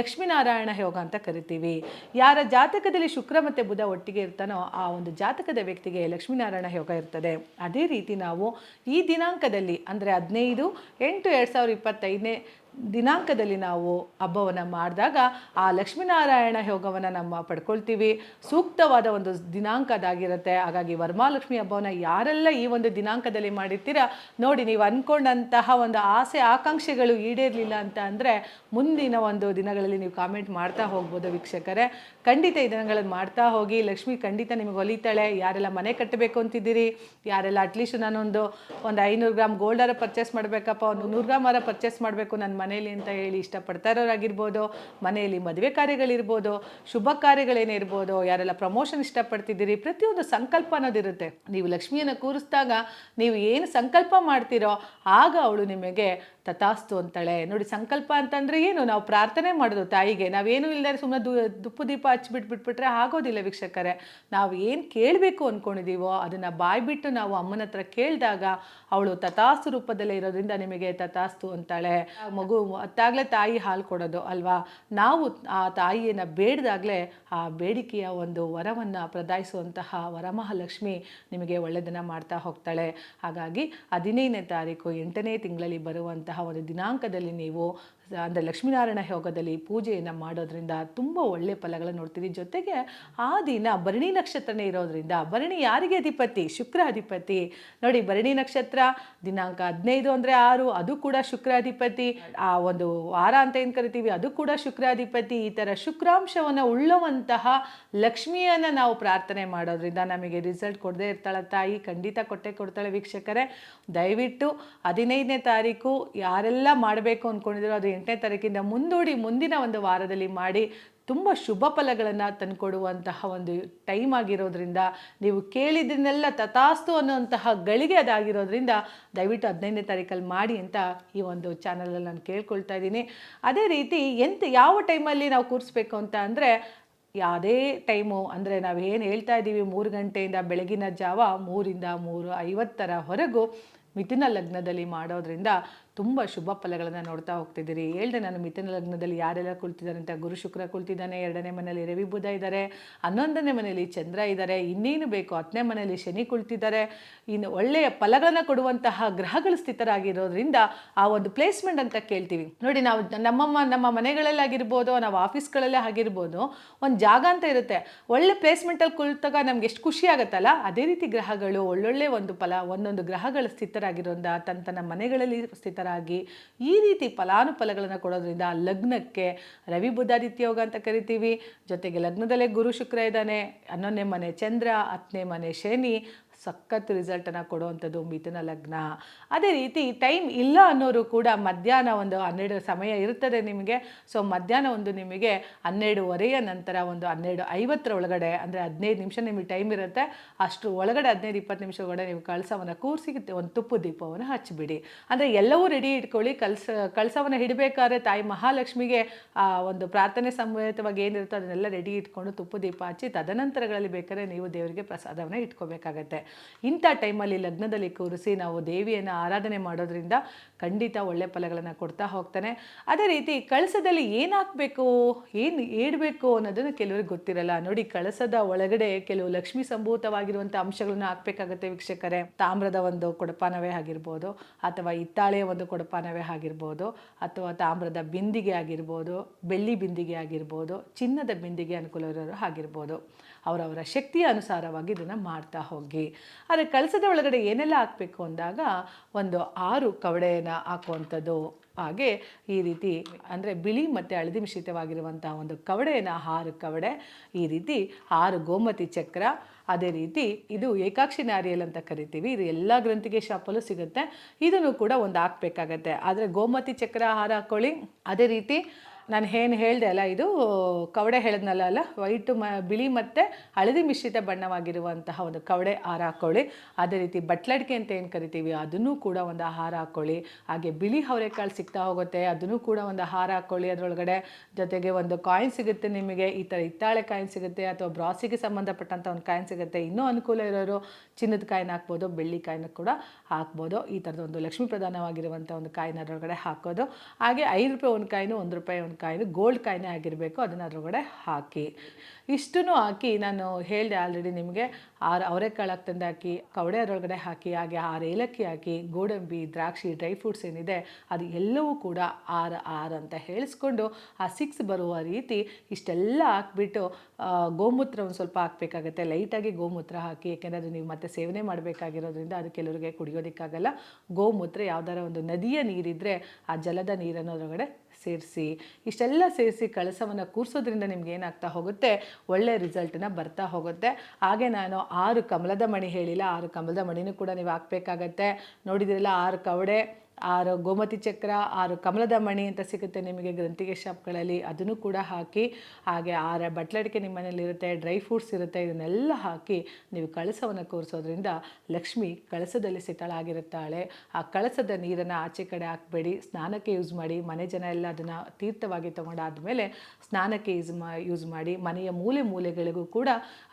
ಲಕ್ಷ್ಮೀನಾರಾಯಣ ಯೋಗ ಅಂತ ಕರಿತೀವಿ. ಯಾರ ಜಾತಕದಲ್ಲಿ ಶುಕ್ರ ಮತ್ತು ಬುಧ ಒಟ್ಟಿಗೆ ಇರ್ತಾನೋ ಆ ಒಂದು ಜಾತಕದ ವ್ಯಕ್ತಿಗೆ ಲಕ್ಷ್ಮೀನಾರಾಯಣ ಯೋಗ ಇರ್ತದೆ. ಅದೇ ರೀತಿ ನಾವು ಈ ದಿನಾಂಕದಲ್ಲಿ ಅಂದರೆ ಹದಿನೈದು ಎಂಟು ಎರಡು ಸಾವಿರದ ಇಪ್ಪತ್ತೈದನೇ ದಿನಾಂಕದಲ್ಲಿ ನಾವು ಹಬ್ಬವನ್ನು ಮಾಡಿದಾಗ ಆ ಲಕ್ಷ್ಮೀನಾರಾಯಣ ಯೋಗವನ್ನು ನಮ್ಮ ಪಡ್ಕೊಳ್ತೀವಿ. ಸೂಕ್ತವಾದ ಒಂದು ದಿನಾಂಕ ಅದಾಗಿರುತ್ತೆ. ಹಾಗಾಗಿ ವರ್ಮಾಲಕ್ಷ್ಮಿ ಹಬ್ಬವನ್ನು ಯಾರೆಲ್ಲ ಈ ಒಂದು ದಿನಾಂಕದಲ್ಲಿ ಮಾಡಿರ್ತೀರ, ನೋಡಿ ನೀವು ಅಂದ್ಕೊಂಡಂತಹ ಒಂದು ಆಸೆ, ಆಕಾಂಕ್ಷೆಗಳು ಈಡೇರಲಿಲ್ಲ ಅಂತ ಅಂದರೆ ಮುಂದಿನ ಒಂದು ದಿನಗಳಲ್ಲಿ ನೀವು ಕಾಮೆಂಟ್ ಮಾಡ್ತಾ ಹೋಗ್ಬೋದು ವೀಕ್ಷಕರೇ. ಖಂಡಿತ ಈ ದಿನಗಳಲ್ಲಿ ಮಾಡ್ತಾ ಹೋಗಿ. ಲಕ್ಷ್ಮಿ ಖಂಡಿತ ನಿಮಗೆ ಒಲಿತಾಳೆ ಯಾರೆಲ್ಲ ಮನೆ ಕಟ್ಟಬೇಕು ಅಂತಿದ್ದೀರಿ, ಯಾರೆಲ್ಲ ಅಟ್ಲೀಸ್ಟ್ ನಾನೊಂದು ಒಂದು ಐನೂರು ಗ್ರಾಮ್ ಗೋಲ್ಡರ ಪರ್ಚೇಸ್ ಮಾಡಬೇಕಪ್ಪ, ಒಂದು ನೂರು ಗ್ರಾಮ್ ಆರ ಪರ್ಚೇಸ್ ಮಾಡಬೇಕು ನನ್ನ ಮನೇಲಿ ಅಂತ ಹೇಳಿ ಇಷ್ಟಪಡ್ತಾ ಇರೋರಾಗಿರ್ಬೋದು ಮನೆಯಲ್ಲಿ ಮದುವೆ ಕಾರ್ಯಗಳಿರ್ಬೋದು, ಶುಭ ಕಾರ್ಯಗಳೇನೇ ಇರ್ಬೋದು ಯಾರೆಲ್ಲ ಪ್ರಮೋಷನ್ ಇಷ್ಟಪಡ್ತಿದ್ದೀರಿ, ಪ್ರತಿಯೊಂದು ಸಂಕಲ್ಪ ಅನ್ನೋದಿರುತ್ತೆ ನೀವು ಲಕ್ಷ್ಮಿಯನ್ನು ಕೂರಿಸಿದಾಗ ನೀವು ಏನು ಸಂಕಲ್ಪ ಮಾಡ್ತೀರೋ, ಆಗ ಅವಳು ನಿಮಗೆ ತಥಾಸ್ತು ಅಂತಾಳೆ. ನೋಡಿ ಸಂಕಲ್ಪ ಅಂತಂದರೆ ಏನು? ನಾವು ಪ್ರಾರ್ಥನೆ ಮಾಡೋದು ತಾಯಿಗೆ. ನಾವೇನು ಇಲ್ಲದೆ ಸುಮ್ಮನೆ ದು, ದುಪ್ಪು ದೀಪ ಹಚ್ಚಿಬಿಟ್ಬಿಟ್ಬಿಟ್ರೆ ಆಗೋದಿಲ್ಲ ವೀಕ್ಷಕರೇ. ನಾವು ಏನು ಕೇಳಬೇಕು ಅಂದ್ಕೊಂಡಿದ್ದೀವೋ ಅದನ್ನು ಬಾಯ್ಬಿಟ್ಟು ನಾವು ಅಮ್ಮನ ಹತ್ರ ಕೇಳಿದಾಗ ಅವಳು ತಥಾಸ್ತು ರೂಪದಲ್ಲೇ ಇರೋದ್ರಿಂದ ನಿಮಗೆ ತಥಾಸ್ತು ಅಂತಾಳೆ. ಮಗು ಅತ್ತಾಗಲೇ ತಾಯಿ ಹಾಲು ಕೊಡೋದು ಅಲ್ವಾ? ನಾವು ಆ ತಾಯಿಯನ್ನು ಬೇಡ್ದಾಗಲೇ ಆ ಬೇಡಿಕೆಯ ಒಂದು ವರವನ್ನು ಪ್ರದಾಯಿಸುವಂತಹ ವರಮಹಾಲಕ್ಷ್ಮಿ ನಿಮಗೆ ಒಳ್ಳೆಯದನ್ನು ಮಾಡ್ತಾ ಹೋಗ್ತಾಳೆ. ಹಾಗಾಗಿ ಹದಿನೈದನೇ ತಾರೀಕು ಎಂಟನೇ ತಿಂಗಳಲ್ಲಿ ಒಂದು ದಿನಾಂಕದಲ್ಲಿ ನೀವು ಅಂದರೆ ಲಕ್ಷ್ಮೀನಾರಾಯಣ ಯೋಗದಲ್ಲಿ ಪೂಜೆಯನ್ನು ಮಾಡೋದ್ರಿಂದ ತುಂಬ ಒಳ್ಳೆಯ ಫಲಗಳನ್ನು ನೋಡ್ತೀವಿ. ಜೊತೆಗೆ ಆ ದಿನ ಭರಣಿ ನಕ್ಷತ್ರನೇ ಇರೋದ್ರಿಂದ, ಭರಣಿ ಯಾರಿಗೆ ಅಧಿಪತಿ? ಶುಕ್ರ ಅಧಿಪತಿ. ನೋಡಿ, ಭರಣಿ ನಕ್ಷತ್ರ ದಿನಾಂಕ ಹದಿನೈದು ಅಂದರೆ ಆರು, ಅದು ಕೂಡ ಶುಕ್ರಾಧಿಪತಿ ಆ ಒಂದು ವಾರ ಅಂತ ಏನು ಕರಿತೀವಿ? ಅದು ಕೂಡ ಶುಕ್ರಾಧಿಪತಿ ಈ ಥರ ಶುಕ್ರಾಂಶವನ್ನು ಉಳ್ಳುವಂತಹ ಲಕ್ಷ್ಮಿಯನ್ನು ನಾವು ಪ್ರಾರ್ಥನೆ ಮಾಡೋದ್ರಿಂದ ನಮಗೆ ರಿಸಲ್ಟ್ ಕೊಡದೇ ಇರ್ತಾಳೆ ತಾಯಿ ಖಂಡಿತ ಕೊಟ್ಟೆ ಕೊಡ್ತಾಳೆ ವೀಕ್ಷಕರೇ. ದಯವಿಟ್ಟು ಹದಿನೈದನೇ ತಾರೀಕು ಯಾರೆಲ್ಲ ಮಾಡಬೇಕು ಅಂದ್ಕೊಂಡಿದ್ರು ಅದು ಎಂಟನೇ ತಾರೀಕಿಂದ ಮುಂದೂಡಿ ಮುಂದಿನ ಒಂದು ವಾರದಲ್ಲಿ ಮಾಡಿ ತುಂಬ ಶುಭ ಫಲಗಳನ್ನು ತಂದುಕೊಡುವಂತಹ ಒಂದು ಟೈಮ್ ಆಗಿರೋದ್ರಿಂದ, ನೀವು ಕೇಳಿದ್ದನ್ನೆಲ್ಲ ತಥಾಸ್ತು ಅನ್ನುವಂತಹ ಗಳಿಗೆ ಅದಾಗಿರೋದ್ರಿಂದ ದಯವಿಟ್ಟು ಹದಿನೈದನೇ ತಾರೀಕಲ್ಲಿ ಮಾಡಿ ಅಂತ ಈ ಒಂದು ಚಾನಲಲ್ಲಿ ನಾನು ಕೇಳ್ಕೊಳ್ತಾ ಇದ್ದೀನಿ. ಅದೇ ರೀತಿ ಎಂತ ಯಾವ ಟೈಮಲ್ಲಿ ನಾವು ಕೂರಿಸ್ಬೇಕು ಅಂತ ಅಂದರೆ, ಯಾವುದೇ ಟೈಮು ಅಂದರೆ ನಾವು ಏನು ಹೇಳ್ತಾ ಇದ್ದೀವಿ, ಮೂರು ಗಂಟೆಯಿಂದ ಬೆಳಗಿನ ಜಾವ ಮೂರಿಂದ ಮೂರು ಐವತ್ತರ ಹೊರಗೂ ಮಿಥುನ ಲಗ್ನದಲ್ಲಿ ಮಾಡೋದ್ರಿಂದ ತುಂಬ ಶುಭ ಫಲಗಳನ್ನು ನೋಡ್ತಾ ಹೋಗ್ತಿದ್ದೀರಿ. ಹೇಳ್ದೆ ನಾನು ಮಿಥುನ ಲಗ್ನದಲ್ಲಿ ಯಾರೆಲ್ಲ ಕುಳಿತಿದ್ದಾರೆ ಅಂತ ಗುರು ಶುಕ್ರ ಕುಳಿತಿದ್ದಾನೆ, ಎರಡನೇ ಮನೆಯಲ್ಲಿ ರವಿ ಬುಧ ಇದ್ದಾರೆ, ಹನ್ನೊಂದನೇ ಮನೆಯಲ್ಲಿ ಚಂದ್ರ ಇದ್ದಾರೆ, ಇನ್ನೇನು ಬೇಕು? ಹತ್ತನೇ ಮನೆಯಲ್ಲಿ ಶನಿ ಕುಳಿತಿದ್ದಾರೆ. ಇನ್ನು ಒಳ್ಳೆಯ ಫಲಗಳನ್ನು ಕೊಡುವಂತಹ ಗ್ರಹಗಳು ಸ್ಥಿತರಾಗಿರೋದ್ರಿಂದ ಆ ಒಂದು ಪ್ಲೇಸ್ಮೆಂಟ್ ಅಂತ ಕೇಳ್ತೀವಿ. ನೋಡಿ ನಾವು ನಮ್ಮಮ್ಮ, ನಮ್ಮ ಮನೆಗಳಲ್ಲೇ ಆಗಿರ್ಬೋದು, ನಾವು ಆಫೀಸ್ಗಳಲ್ಲೇ ಆಗಿರ್ಬೋದು, ಒಂದು ಜಾಗ ಅಂತ ಇರುತ್ತೆ. ಒಳ್ಳೆ ಪ್ಲೇಸ್ಮೆಂಟಲ್ಲಿ ಕುಳಿತಾಗ ನಮ್ಗೆ ಎಷ್ಟು ಖುಷಿ ಆಗುತ್ತಲ್ಲ? ಅದೇ ರೀತಿ ಗ್ರಹಗಳು ಒಳ್ಳೊಳ್ಳೆ ಒಂದು ಫಲ, ಒಂದೊಂದು ಗ್ರಹಗಳು ಸ್ಥಿತರಾಗಿರೋದ್ರಿಂದ ತನ್ನ ತನ್ನ ಮನೆಗಳಲ್ಲಿ ಸ್ಥಿತರಾಗಿ ಈ ರೀತಿ ಫಲಾನುಫಲಗಳನ್ನು ಕೊಡೋದ್ರಿಂದ ಲಗ್ನಕ್ಕೆ ರವಿ ಬುಧಾದಿತ್ಯ ಯೋಗ ಅಂತ ಕರಿತೀವಿ. ಜೊತೆಗೆ ಲಗ್ನದಲ್ಲೇ ಗುರು ಶುಕ್ರ ಇದ್ದಾನೆ. ಹನ್ನೊಂದನೇ ಮನೆ ಚಂದ್ರ, ಹತ್ತನೇ ಮನೆ ಶನಿ ಸಖತ್ ರಿಸಲ್ಟನ್ನು ಕೊಡುವಂಥದ್ದು ಮಿಥುನ ಲಗ್ನ. ಅದೇ ರೀತಿ ಟೈಮ್ ಇಲ್ಲ ಅನ್ನೋರು ಕೂಡ ಮಧ್ಯಾಹ್ನ ಒಂದು ಹನ್ನೆರಡು ಸಮಯ ಇರ್ತದೆ ನಿಮಗೆ. ಸೊ, ಮಧ್ಯಾಹ್ನ ಒಂದು ನಿಮಗೆ ಹನ್ನೆರಡುವರೆಯ ನಂತರ ಒಂದು ಹನ್ನೆರಡು ಐವತ್ತರ ಒಳಗಡೆ, ಅಂದರೆ ಹದಿನೈದು ನಿಮಿಷ ನಿಮಗೆ ಟೈಮ್ ಇರುತ್ತೆ. ಅಷ್ಟು ಒಳಗಡೆ ಹದಿನೈದು ಇಪ್ಪತ್ತು ನಿಮಿಷ ಒಳಗಡೆ ನೀವು ಕಳಸವನ್ನು ಕೂರಿಸಿ ಒಂದು ತುಪ್ಪು ದೀಪವನ್ನು ಹಚ್ಚಿಬಿಡಿ. ಅಂದರೆ ಎಲ್ಲವೂ ರೆಡಿ ಇಟ್ಕೊಳ್ಳಿ. ಕಳಸ, ಕಳಸವನ್ನು ಹಿಡಬೇಕಾದ್ರೆ ತಾಯಿ ಮಹಾಲಕ್ಷ್ಮಿಗೆ ಒಂದು ಪ್ರಾರ್ಥನೆ ಸಮೇತವಾಗಿ ಏನಿರುತ್ತೋ ಅದನ್ನೆಲ್ಲ ರೆಡಿ ಇಟ್ಕೊಂಡು ತುಪ್ಪು ದೀಪ ಹಚ್ಚಿ ತದನಂತರಗಳಲ್ಲಿ ಬೇಕಾದ್ರೆ ನೀವು ದೇವರಿಗೆ ಪ್ರಸಾದವನ್ನು ಇಟ್ಕೋಬೇಕಾಗತ್ತೆ. ಇಂಥ ಟೈಮಲ್ಲಿ ಲಗ್ನದಲ್ಲಿ ಕೂರಿಸಿ ನಾವು ದೇವಿಯನ್ನು ಆರಾಧನೆ ಮಾಡೋದ್ರಿಂದ ಖಂಡಿತ ಒಳ್ಳೆ ಫಲಗಳನ್ನು ಕೊಡ್ತಾ ಹೋಗ್ತಾನೆ. ಅದೇ ರೀತಿ ಕಳಸದಲ್ಲಿ ಏನು ಹಾಕಬೇಕು ಏನು ಏಡಬೇಕು ಅನ್ನೋದನ್ನು ಕೆಲವರಿಗೆ ಗೊತ್ತಿರಲ್ಲ. ನೋಡಿ, ಕಳಸದ ಒಳಗಡೆ ಕೆಲವು ಲಕ್ಷ್ಮಿ ಸಂಭೂತವಾಗಿರುವಂಥ ಅಂಶಗಳನ್ನ ಹಾಕಬೇಕಾಗತ್ತೆ ವೀಕ್ಷಕರೇ. ತಾಮ್ರದ ಒಂದು ಕೊಡಪಾನವೇ ಆಗಿರ್ಬೋದು, ಅಥವಾ ಹಿತ್ತಾಳೆಯ ಒಂದು ಕೊಡಪಾನವೇ ಆಗಿರ್ಬೋದು, ಅಥವಾ ತಾಮ್ರದ ಬಿಂದಿಗೆ ಆಗಿರ್ಬೋದು, ಬೆಳ್ಳಿ ಬಿಂದಿಗೆ ಆಗಿರ್ಬೋದು, ಚಿನ್ನದ ಬಿಂದಿಗೆ ಅನುಕೂಲ ಇರೋರು ಆಗಿರ್ಬೋದು. ಅವರವರ ಶಕ್ತಿಯ ಅನುಸಾರವಾಗಿ ಇದನ್ನು ಮಾಡ್ತಾ ಹೋಗಿ. ಆದರೆ ಕಳಸದ ಒಳಗಡೆ ಏನೆಲ್ಲ ಹಾಕಬೇಕು ಅಂದಾಗ ಒಂದು ಆರು ಕವಡೆಯನ್ನು ಹಾಕುವಂಥದ್ದು. ಹಾಗೆ ಈ ರೀತಿ ಅಂದರೆ ಬಿಳಿ ಮತ್ತು ಹಳದಿ ಮಿಶ್ರಿತವಾಗಿರುವಂಥ ಒಂದು ಕವಡೆಯನ್ನು ಆರು ಕವಡೆ, ಈ ರೀತಿ ಆರು ಗೋಮತಿ ಚಕ್ರ, ಅದೇ ರೀತಿ ಇದು ಏಕಾಕ್ಷಿ ನಾರಿಯಲ್ ಅಂತ ಕರಿತೀವಿ. ಇದು ಎಲ್ಲ ಗ್ರಂಥಿಗೆ ಶಾಪಲ್ಲೂ ಸಿಗುತ್ತೆ. ಇದನ್ನು ಕೂಡ ಒಂದು ಹಾಕ್ಬೇಕಾಗತ್ತೆ. ಆದರೆ ಗೋಮತಿ ಚಕ್ರ ಆಹಾರ ಹಾಕ್ಕೊಳ್ಳಿ ಅದೇ ರೀತಿ ನಾನು ಏನು ಹೇಳಿದೆ ಅಲ್ಲ, ಇದು ಕವಡೆ ಹೇಳಿದ್ನಲ್ಲ ಅಲ್ಲ, ವೈಟು ಮ, ಬಿಳಿ ಮತ್ತು ಹಳದಿ ಮಿಶ್ರಿತ ಬಣ್ಣವಾಗಿರುವಂತಹ ಒಂದು ಕವಡೆ ಹಾರ ಹಾಕ್ಕೊಳ್ಳಿ ಅದೇ ರೀತಿ ಬಟ್ಲಡಿಕೆ ಅಂತ ಏನು ಕರಿತೀವಿ, ಅದನ್ನು ಕೂಡ ಒಂದು ಆಹಾರ ಹಾಕ್ಕೊಳ್ಳಿ ಹಾಗೆ ಬಿಳಿ ಅವರೆಕಾಳು ಸಿಗ್ತಾ ಹೋಗುತ್ತೆ, ಅದನ್ನು ಕೂಡ ಒಂದು ಆಹಾರ ಹಾಕ್ಕೊಳ್ಳಿ ಅದರೊಳಗಡೆ ಜೊತೆಗೆ ಒಂದು ಕಾಯಿನ್ ಸಿಗುತ್ತೆ ನಿಮಗೆ, ಈ ಥರ ಹಿತ್ತಾಳೆ ಕಾಯಿನ್ ಸಿಗುತ್ತೆ ಅಥವಾ ಬ್ರಾಸಿಗೆ ಸಂಬಂಧಪಟ್ಟಂಥ ಒಂದು ಕಾಯಿನ್ ಸಿಗುತ್ತೆ. ಇನ್ನೂ ಅನುಕೂಲ ಇರೋರು ಚಿನ್ನದ ಕಾಯಿನ ಹಾಕ್ಬೋದು, ಬೆಳ್ಳಿ ಕಾಯಿನ ಕೂಡ ಹಾಕ್ಬೋದು. ಈ ಥರದ ಒಂದು ಲಕ್ಷ್ಮೀ ಪ್ರಧಾನವಾಗಿರುವಂಥ ಒಂದು ಕಾಯಿನ ಅದರೊಳಗಡೆ ಹಾಕೋದು. ಹಾಗೆ ಐದು ರೂಪಾಯಿ ಒಂದು ಕಾಯಿನು, ಒಂದು ರೂಪಾಯಿ ಒಂದು ಕಾಯಿನು ಗೋಲ್ಡ್ ಕಾಯಿನೇ ಆಗಿರಬೇಕು, ಅದನ್ನು ಅದರೊಳಗಡೆ ಹಾಕಿ. ಇಷ್ಟನ್ನು ಹಾಕಿ ನಾನು ಹೇಳಿದೆ ಆಲ್ರೆಡಿ ನಿಮಗೆ, ಆರು ಅವರೆಕಾಳು ತಂದು ಹಾಕಿ ಕವಡೆ ಅದರೊಳಗಡೆ ಹಾಕಿ, ಹಾಗೆ ಆರು ಏಲಕ್ಕಿ ಹಾಕಿ, ಗೋಡಂಬಿ, ದ್ರಾಕ್ಷಿ, ಡ್ರೈ ಫ್ರೂಟ್ಸ್ ಏನಿದೆ, ಅದು ಎಲ್ಲವೂ ಕೂಡ ಆರು ಆರು ಅಂತ ಹೇಳಿಸ್ಕೊಂಡು ಆ ಸಿಕ್ಸ್ ಬರುವ ರೀತಿ ಇಷ್ಟೆಲ್ಲ ಹಾಕ್ಬಿಟ್ಟು ಗೋಮೂತ್ರ ಒಂದು ಸ್ವಲ್ಪ ಹಾಕಬೇಕಾಗತ್ತೆ. ಲೈಟಾಗಿ ಗೋಮೂತ್ರ ಹಾಕಿ, ಏಕೆಂದರೆ ಅದು ನೀವು ಮತ್ತೆ ಸೇವನೆ ಮಾಡಬೇಕಾಗಿರೋದ್ರಿಂದ ಅದು ಕೆಲವರಿಗೆ ಕುಡಿಯೋದಕ್ಕಾಗಲ್ಲ. ಗೋಮೂತ್ರ ಯಾವ್ದಾರ ಒಂದು ನದಿಯ ನೀರಿದ್ದರೆ ಆ ಜಲದ ನೀರನ್ನು ಅದರೊಳಗಡೆ ಸೇರಿಸಿ, ಇಷ್ಟೆಲ್ಲ ಸೇರಿಸಿ ಕಳಸವನ್ನು ಕೂರಿಸೋದ್ರಿಂದ ನಿಮ್ಗೆ ಏನಾಗ್ತಾ ಹೋಗುತ್ತೆ? ಒಳ್ಳೆ ರಿಸಲ್ಟನ್ನ ಬರ್ತಾ ಹೋಗುತ್ತೆ. ಹಾಗೆ ನಾನು ಆರು ಕಮಲದ ಮಣಿ ಹೇಳಿಲ್ಲ. ಆರು ಕಮಲದ ಮಣಿನೂ ಕೂಡ ನೀವು ಹಾಕ್ಬೇಕಾಗತ್ತೆ. ನೋಡಿದಿರಲ್ಲ, ಆರು ಕವಡೆ. ಆರು ಗೋಮತಿ ಚಕ್ರ, ಆರು ಕಮಲದ ಮಣಿ ಅಂತ ಸಿಗುತ್ತೆ ನಿಮಗೆ ಗ್ರಂಥಿಗೆ ಶಾಪ್ಗಳಲ್ಲಿ. ಅದನ್ನು ಕೂಡ ಹಾಕಿ, ಹಾಗೆ ಆರ ಬಟ್ಲಡಿಕೆ ನಿಮ್ಮ ಮನೇಲಿರುತ್ತೆ ಡ್ರೈ ಫ್ರೂಟ್ಸ್ ಇರುತ್ತೆ, ಇದನ್ನೆಲ್ಲ ಹಾಕಿ ನೀವು ಕಳಸವನ್ನು ಕೂರಿಸೋದ್ರಿಂದ ಲಕ್ಷ್ಮಿ ಕಳಸದಲ್ಲಿ ಸಿಟ್ಟಳಾಗಿರುತ್ತಾಳೆ ಆ ಕಳಸದ ನೀರನ್ನು ಆಚೆ ಕಡೆ ಹಾಕಬೇಡಿ, ಸ್ನಾನಕ್ಕೆ ಯೂಸ್ ಮಾಡಿ, ಮನೆ ಜನ ಎಲ್ಲ ಅದನ್ನು ತೀರ್ಥವಾಗಿ ತಗೊಂಡಾದ್ಮೇಲೆ ಸ್ನಾನಕ್ಕೆ ಯೂಸ್ ಮಾ, ಯೂಸ್ ಮಾಡಿ, ಮನೆಯ ಮೂಲೆ ಮೂಲೆಗಳಿಗೂ ಕೂಡ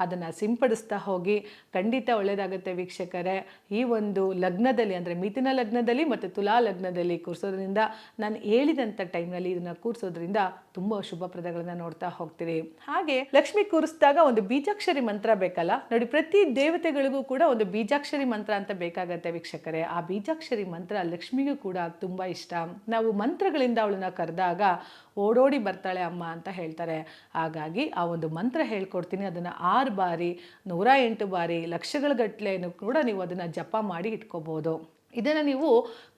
ಅದನ್ನು ಸಿಂಪಡಿಸ್ತಾ ಹೋಗಿ, ಖಂಡಿತ ಒಳ್ಳೆಯದಾಗುತ್ತೆ ವೀಕ್ಷಕರೇ. ಈ ಒಂದು ಲಗ್ನದಲ್ಲಿ, ಅಂದರೆ ಮಿಥುನ ಲಗ್ನದಲ್ಲಿ ಮತ್ತು ತುಲಾ ಲಗ್ನದಲ್ಲಿ ಕೂರಿಸೋದ್ರಿಂದ ನಾನು ಹೇಳಿದಂಥ ಟೈಮ್ನಲ್ಲಿ ಇದನ್ನು ಕೂರಿಸೋದ್ರಿಂದ ತುಂಬ ಶುಭಪ್ರದಗಳನ್ನು ನೋಡ್ತಾ ಹೋಗ್ತೀರಿ ಹಾಗೆ ಲಕ್ಷ್ಮಿ ಕೂರಿಸಿದಾಗ ಒಂದು ಬೀಜಾಕ್ಷರಿ ಮಂತ್ರ ಬೇಕಲ್ಲ? ನೋಡಿ, ಪ್ರತಿ ದೇವತೆಗಳಿಗೂ ಕೂಡ ಒಂದು ಬೀಜಾಕ್ಷರಿ ಮಂತ್ರ ಅಂತ ಬೇಕಾಗತ್ತೆ ವೀಕ್ಷಕರೇ. ಆ ಬೀಜಾಕ್ಷರಿ ಮಂತ್ರ ಲಕ್ಷ್ಮಿಗೂ ಕೂಡ ತುಂಬ ಇಷ್ಟ. ನಾವು ಮಂತ್ರಗಳಿಂದ ಅವಳನ್ನ ಕರೆದಾಗ ಓಡೋಡಿ ಬರ್ತಾಳೆ ಅಮ್ಮ ಅಂತ ಹೇಳ್ತಾರೆ. ಹಾಗಾಗಿ ಆ ಒಂದು ಮಂತ್ರ ಹೇಳ್ಕೊಡ್ತೀನಿ. ಅದನ್ನು ಆರು ಬಾರಿ, ನೂರ ಎಂಟು ಬಾರಿ ಲಕ್ಷಗಳ ಗಟ್ಟಲೆಯನ್ನು ಕೂಡ ನೀವು ಅದನ್ನು ಜಪ ಮಾಡಿ ಇಟ್ಕೋಬೋದು. ಇದನ್ನು ನೀವು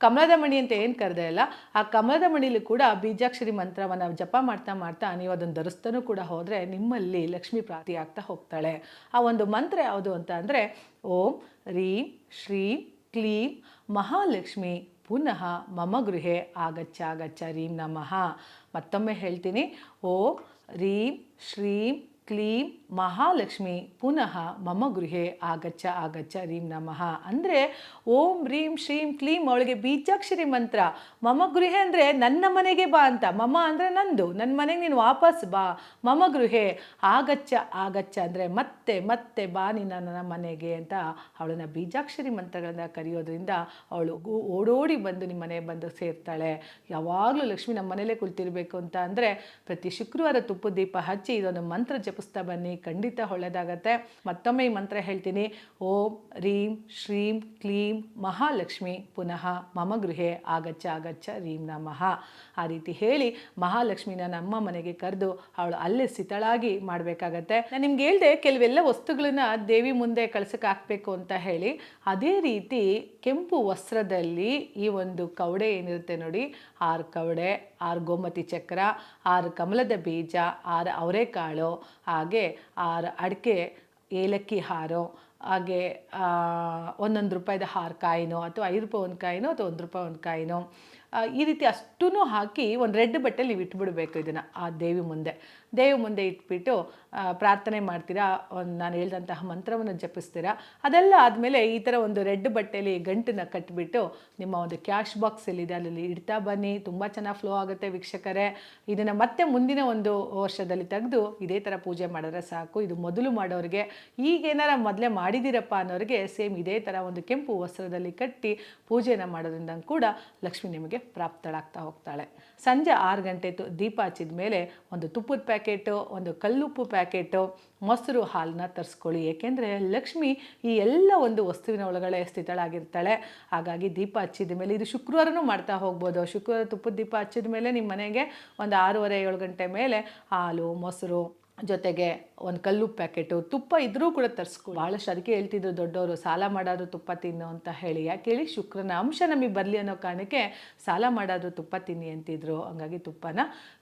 ಕಮಲದ ಮಣಿ ಅಂತ ಏನು ಕರೆದೇ ಇಲ್ಲ ಆ ಕಮಲದ ಮಣಿಲಿ ಕೂಡ ಬೀಜಾಕ್ಷರಿ ಮಂತ್ರವನ್ನು ಜಪ ಮಾಡ್ತಾ ಮಾಡ್ತಾ ನೀವು ಅದನ್ನು ಧರಿಸ್ತಾನೂ ಕೂಡ ಹೋದರೆ ನಿಮ್ಮಲ್ಲಿ ಲಕ್ಷ್ಮೀ ಪ್ರಾಪ್ತಿ ಆಗ್ತಾ ಹೋಗ್ತಾಳೆ. ಆ ಒಂದು ಮಂತ್ರ ಯಾವುದು ಅಂತ ಅಂದರೆ, ಓಂ ರೀಂ ಶ್ರೀಂ ಕ್ಲೀಂ ಮಹಾಲಕ್ಷ್ಮಿ ಪುನಃ ಮಮ ಗೃಹೆ ಆಗಚ್ಚ ಆಗಚ್ಚ ರೀಂ ನಮಃ. ಮತ್ತೊಮ್ಮೆ ಹೇಳ್ತೀನಿ, ಓಂ ರೀಂ ಶ್ರೀಂ ಕ್ಲೀಂ ಮಹಾಲಕ್ಷ್ಮಿ ಪುನಃ ಮಮ ಗೃಹೆ ಆಗಚ್ಚ ಆಗಚ್ಚ ರೀಂ ನಮಃ. ಅಂದರೆ ಓಂ ರೀಂ ಶ್ರೀಂ ಕ್ಲೀಂ ಅವಳಿಗೆ ಬೀಜಾಕ್ಷರಿ ಮಂತ್ರ. ಮಮ ಗೃಹೆ ಅಂದರೆ ನನ್ನ ಮನೆಗೆ ಬಾ ಅಂತ. ಮಮ ಅಂದರೆ ನಂದು. ನನ್ನ ಮನೆಗೆ ನೀನು ವಾಪಸ್ ಬಾ. ಮಮ ಗೃಹೆ ಆಗಚ್ಚ ಆಗಚ್ಚ ಅಂದರೆ ಮತ್ತೆ ಮತ್ತೆ ಬಾ ನೀನು ನನ್ನ ಮನೆಗೆ ಅಂತ ಅವಳನ್ನು ಬೀಜಾಕ್ಷರಿ ಮಂತ್ರಗಳನ್ನು ಕರೆಯೋದ್ರಿಂದ ಅವಳು ಓಡೋಡಿ ಬಂದು ನಿಮ್ಮ ಮನೆಗೆ ಬಂದು ಸೇರ್ತಾಳೆ. ಯಾವಾಗಲೂ ಲಕ್ಷ್ಮಿ ನಮ್ಮ ಮನೇಲೇ ಕುಳಿತಿರ್ಬೇಕು ಅಂತ ಅಂದರೆ ಪ್ರತಿ ಶುಕ್ರವಾರ ತುಪ್ಪದ ದೀಪ ಹಚ್ಚಿ ಇದೊಂದು ಮಂತ್ರ ಜಪಿಸ್ತಾ ಬನ್ನಿ, ಖಂಡಿತ ಒಳ್ಳೆಯದಾಗತ್ತೆ. ಮತ್ತೊಮ್ಮೆ ಈ ಮಂತ್ರ ಹೇಳ್ತೀನಿ. ಓಂ ರೀಂ ಶ್ರೀಂ ಕ್ಲೀಂ ಮಹಾಲಕ್ಷ್ಮಿ ಪುನಃ ಮಮ ಗೃಹೆ ಆಗಚ್ಚ ಆಗಚ್ಚ ರೀಂ ನಮಃ. ಆ ರೀತಿ ಹೇಳಿ ಮಹಾಲಕ್ಷ್ಮಿನ ನಮ್ಮ ಮನೆಗೆ ಕರೆದು ಅವಳು ಅಲ್ಲೇ ಸಿತಳಾಗಿ ಮಾಡಬೇಕಾಗತ್ತೆ. ನಾನು ನಿಮ್ಗೆ ಹೇಳ್ದೆ ಕೆಲವೆಲ್ಲ ವಸ್ತುಗಳನ್ನ ದೇವಿ ಮುಂದೆ ಕಳ್ಸಕ್ಕೆ ಹಾಕಬೇಕು ಅಂತ ಹೇಳಿ. ಅದೇ ರೀತಿ ಕೆಂಪು ವಸ್ತ್ರದಲ್ಲಿ ಈ ಒಂದು ಕವಡೆ ಏನಿರುತ್ತೆ ನೋಡಿ, ಆರು ಕವಡೆ, ಆರು ಗೋಮತಿ ಚಕ್ರ, ಆರು ಕಮಲದ ಬೀಜ, ಆರು ಅವರೆಕಾಳು ಹಾಗೆ ಆ ಅಡಿಕೆ, ಏಲಕ್ಕಿ ಹಾರೋ, ಹಾಗೆ ಒಂದೊಂದು ರೂಪಾಯಿದ ಹಾರು ಕಾಯಿನೋ ಅಥವಾ ಐದು ರೂಪಾಯಿ ಒಂದು ಕಾಯಿನೋ ಅಥವಾ ಒಂದು ರೂಪಾಯಿ ಒಂದು ಕಾಯಿನೋ ಈ ರೀತಿ ಅಷ್ಟೂ ಹಾಕಿ ಒಂದು ರೆಡ್ ಬಟ್ಟೆಲಿ ಇಟ್ಬಿಡಬೇಕು ಇದನ್ನು ಆ ದೇವಿ ಮುಂದೆ. ದೇವಿ ಮುಂದೆ ಇಟ್ಬಿಟ್ಟು ಪ್ರಾರ್ಥನೆ ಮಾಡ್ತೀರಾ? ಒಂದು ನಾನು ಹೇಳಿದಂತಹ ಮಂತ್ರವನ್ನು ಜಪಿಸ್ತೀರಾ? ಅದೆಲ್ಲ ಆದಮೇಲೆ ಈ ಥರ ಒಂದು ರೆಡ್ ಬಟ್ಟೆಯಲ್ಲಿ ಗಂಟನ್ನು ಕಟ್ಟಿಬಿಟ್ಟು ನಿಮ್ಮ ಒಂದು ಕ್ಯಾಶ್ ಬಾಕ್ಸ್ ಎಲ್ಲಿದೆ ಅಲ್ಲಿ ಇಡ್ತಾ ಬನ್ನಿ. ತುಂಬ ಚೆನ್ನಾಗಿ ಫ್ಲೋ ಆಗುತ್ತೆ ವೀಕ್ಷಕರೇ. ಇದನ್ನು ಮತ್ತೆ ಮುಂದಿನ ಒಂದು ವರ್ಷದಲ್ಲಿ ತೆಗೆದು ಇದೇ ಥರ ಪೂಜೆ ಮಾಡಿದ್ರೆ ಸಾಕು. ಇದು ಮೊದಲು ಮಾಡೋರಿಗೆ ಈಗೇನಾರ ಮೊದಲೇ ಮಾಡಿದ್ದೀರಪ್ಪ ಅನ್ನೋರಿಗೆ ಸೇಮ್ ಇದೇ ಥರ ಒಂದು ಕೆಂಪು ವಸ್ತ್ರದಲ್ಲಿ ಕಟ್ಟಿ ಪೂಜೆನ ಮಾಡೋದ್ರಿಂದ ಕೂಡ ಲಕ್ಷ್ಮಿ ನಿಮಗೆ ಪ್ರಾಪ್ತಳಾಗ್ತಾ ಹೋಗ್ತಾಳೆ. ಸಂಜೆ ಆರು ಗಂಟೆ ದೀಪ ಹಚ್ಚಿದ ಮೇಲೆ ಒಂದು ತುಪ್ಪದ ಪ್ಯಾಕೆಟು, ಒಂದು ಕಲ್ಲುಪ್ಪು ಪ್ಯಾಕೆಟು, ಮೊಸರು ಹಾಲನ್ನ ತರಿಸ್ಕೊಳ್ಳಿ. ಏಕೆಂದರೆ ಲಕ್ಷ್ಮಿ ಈ ಎಲ್ಲ ಒಂದು ವಸ್ತುವಿನ ಒಳಗಡೆ ಸ್ಥಿತಳಾಗಿರ್ತಾಳೆ. ಹಾಗಾಗಿ ದೀಪ ಹಚ್ಚಿದ ಮೇಲೆ ಇದು ಶುಕ್ರವಾರನೂ ಮಾಡ್ತಾ ಹೋಗ್ಬೋದು. ಶುಕ್ರವಾರ ತುಪ್ಪದ ದೀಪ ಹಚ್ಚಿದ ಮೇಲೆ ನಿಮ್ಮ ಮನೆಗೆ ಒಂದು ಆರೂವರೆ, ಏಳು ಗಂಟೆ ಮೇಲೆ ಹಾಲು, ಮೊಸರು ಜೊತೆಗೆ ಒಂದು ಕಲ್ಲು ಪ್ಯಾಕೆಟು, ತುಪ್ಪ ಇದ್ರೂ ಕೂಡ ತರಿಸ್ಕೊ ಭಾಳಷ್ಟು ಅದಕ್ಕೆ ಹೇಳ್ತಿದ್ರು ದೊಡ್ಡವರು, ಸಾಲ ಮಾಡಾದ್ರು ತುಪ್ಪ ತಿನ್ನು ಅಂತ ಹೇಳಿ. ಯಾಕೆ ಹೇಳಿ? ಶುಕ್ರನ ಅಂಶ ನಮಗೆ ಬರಲಿ ಅನ್ನೋ ಕಾರಣಕ್ಕೆ ಸಾಲ ಮಾಡಾದ್ರು ತುಪ್ಪ ತಿನ್ನಿ ಅಂತಿದ್ರು. ಹಂಗಾಗಿ ತುಪ್ಪನ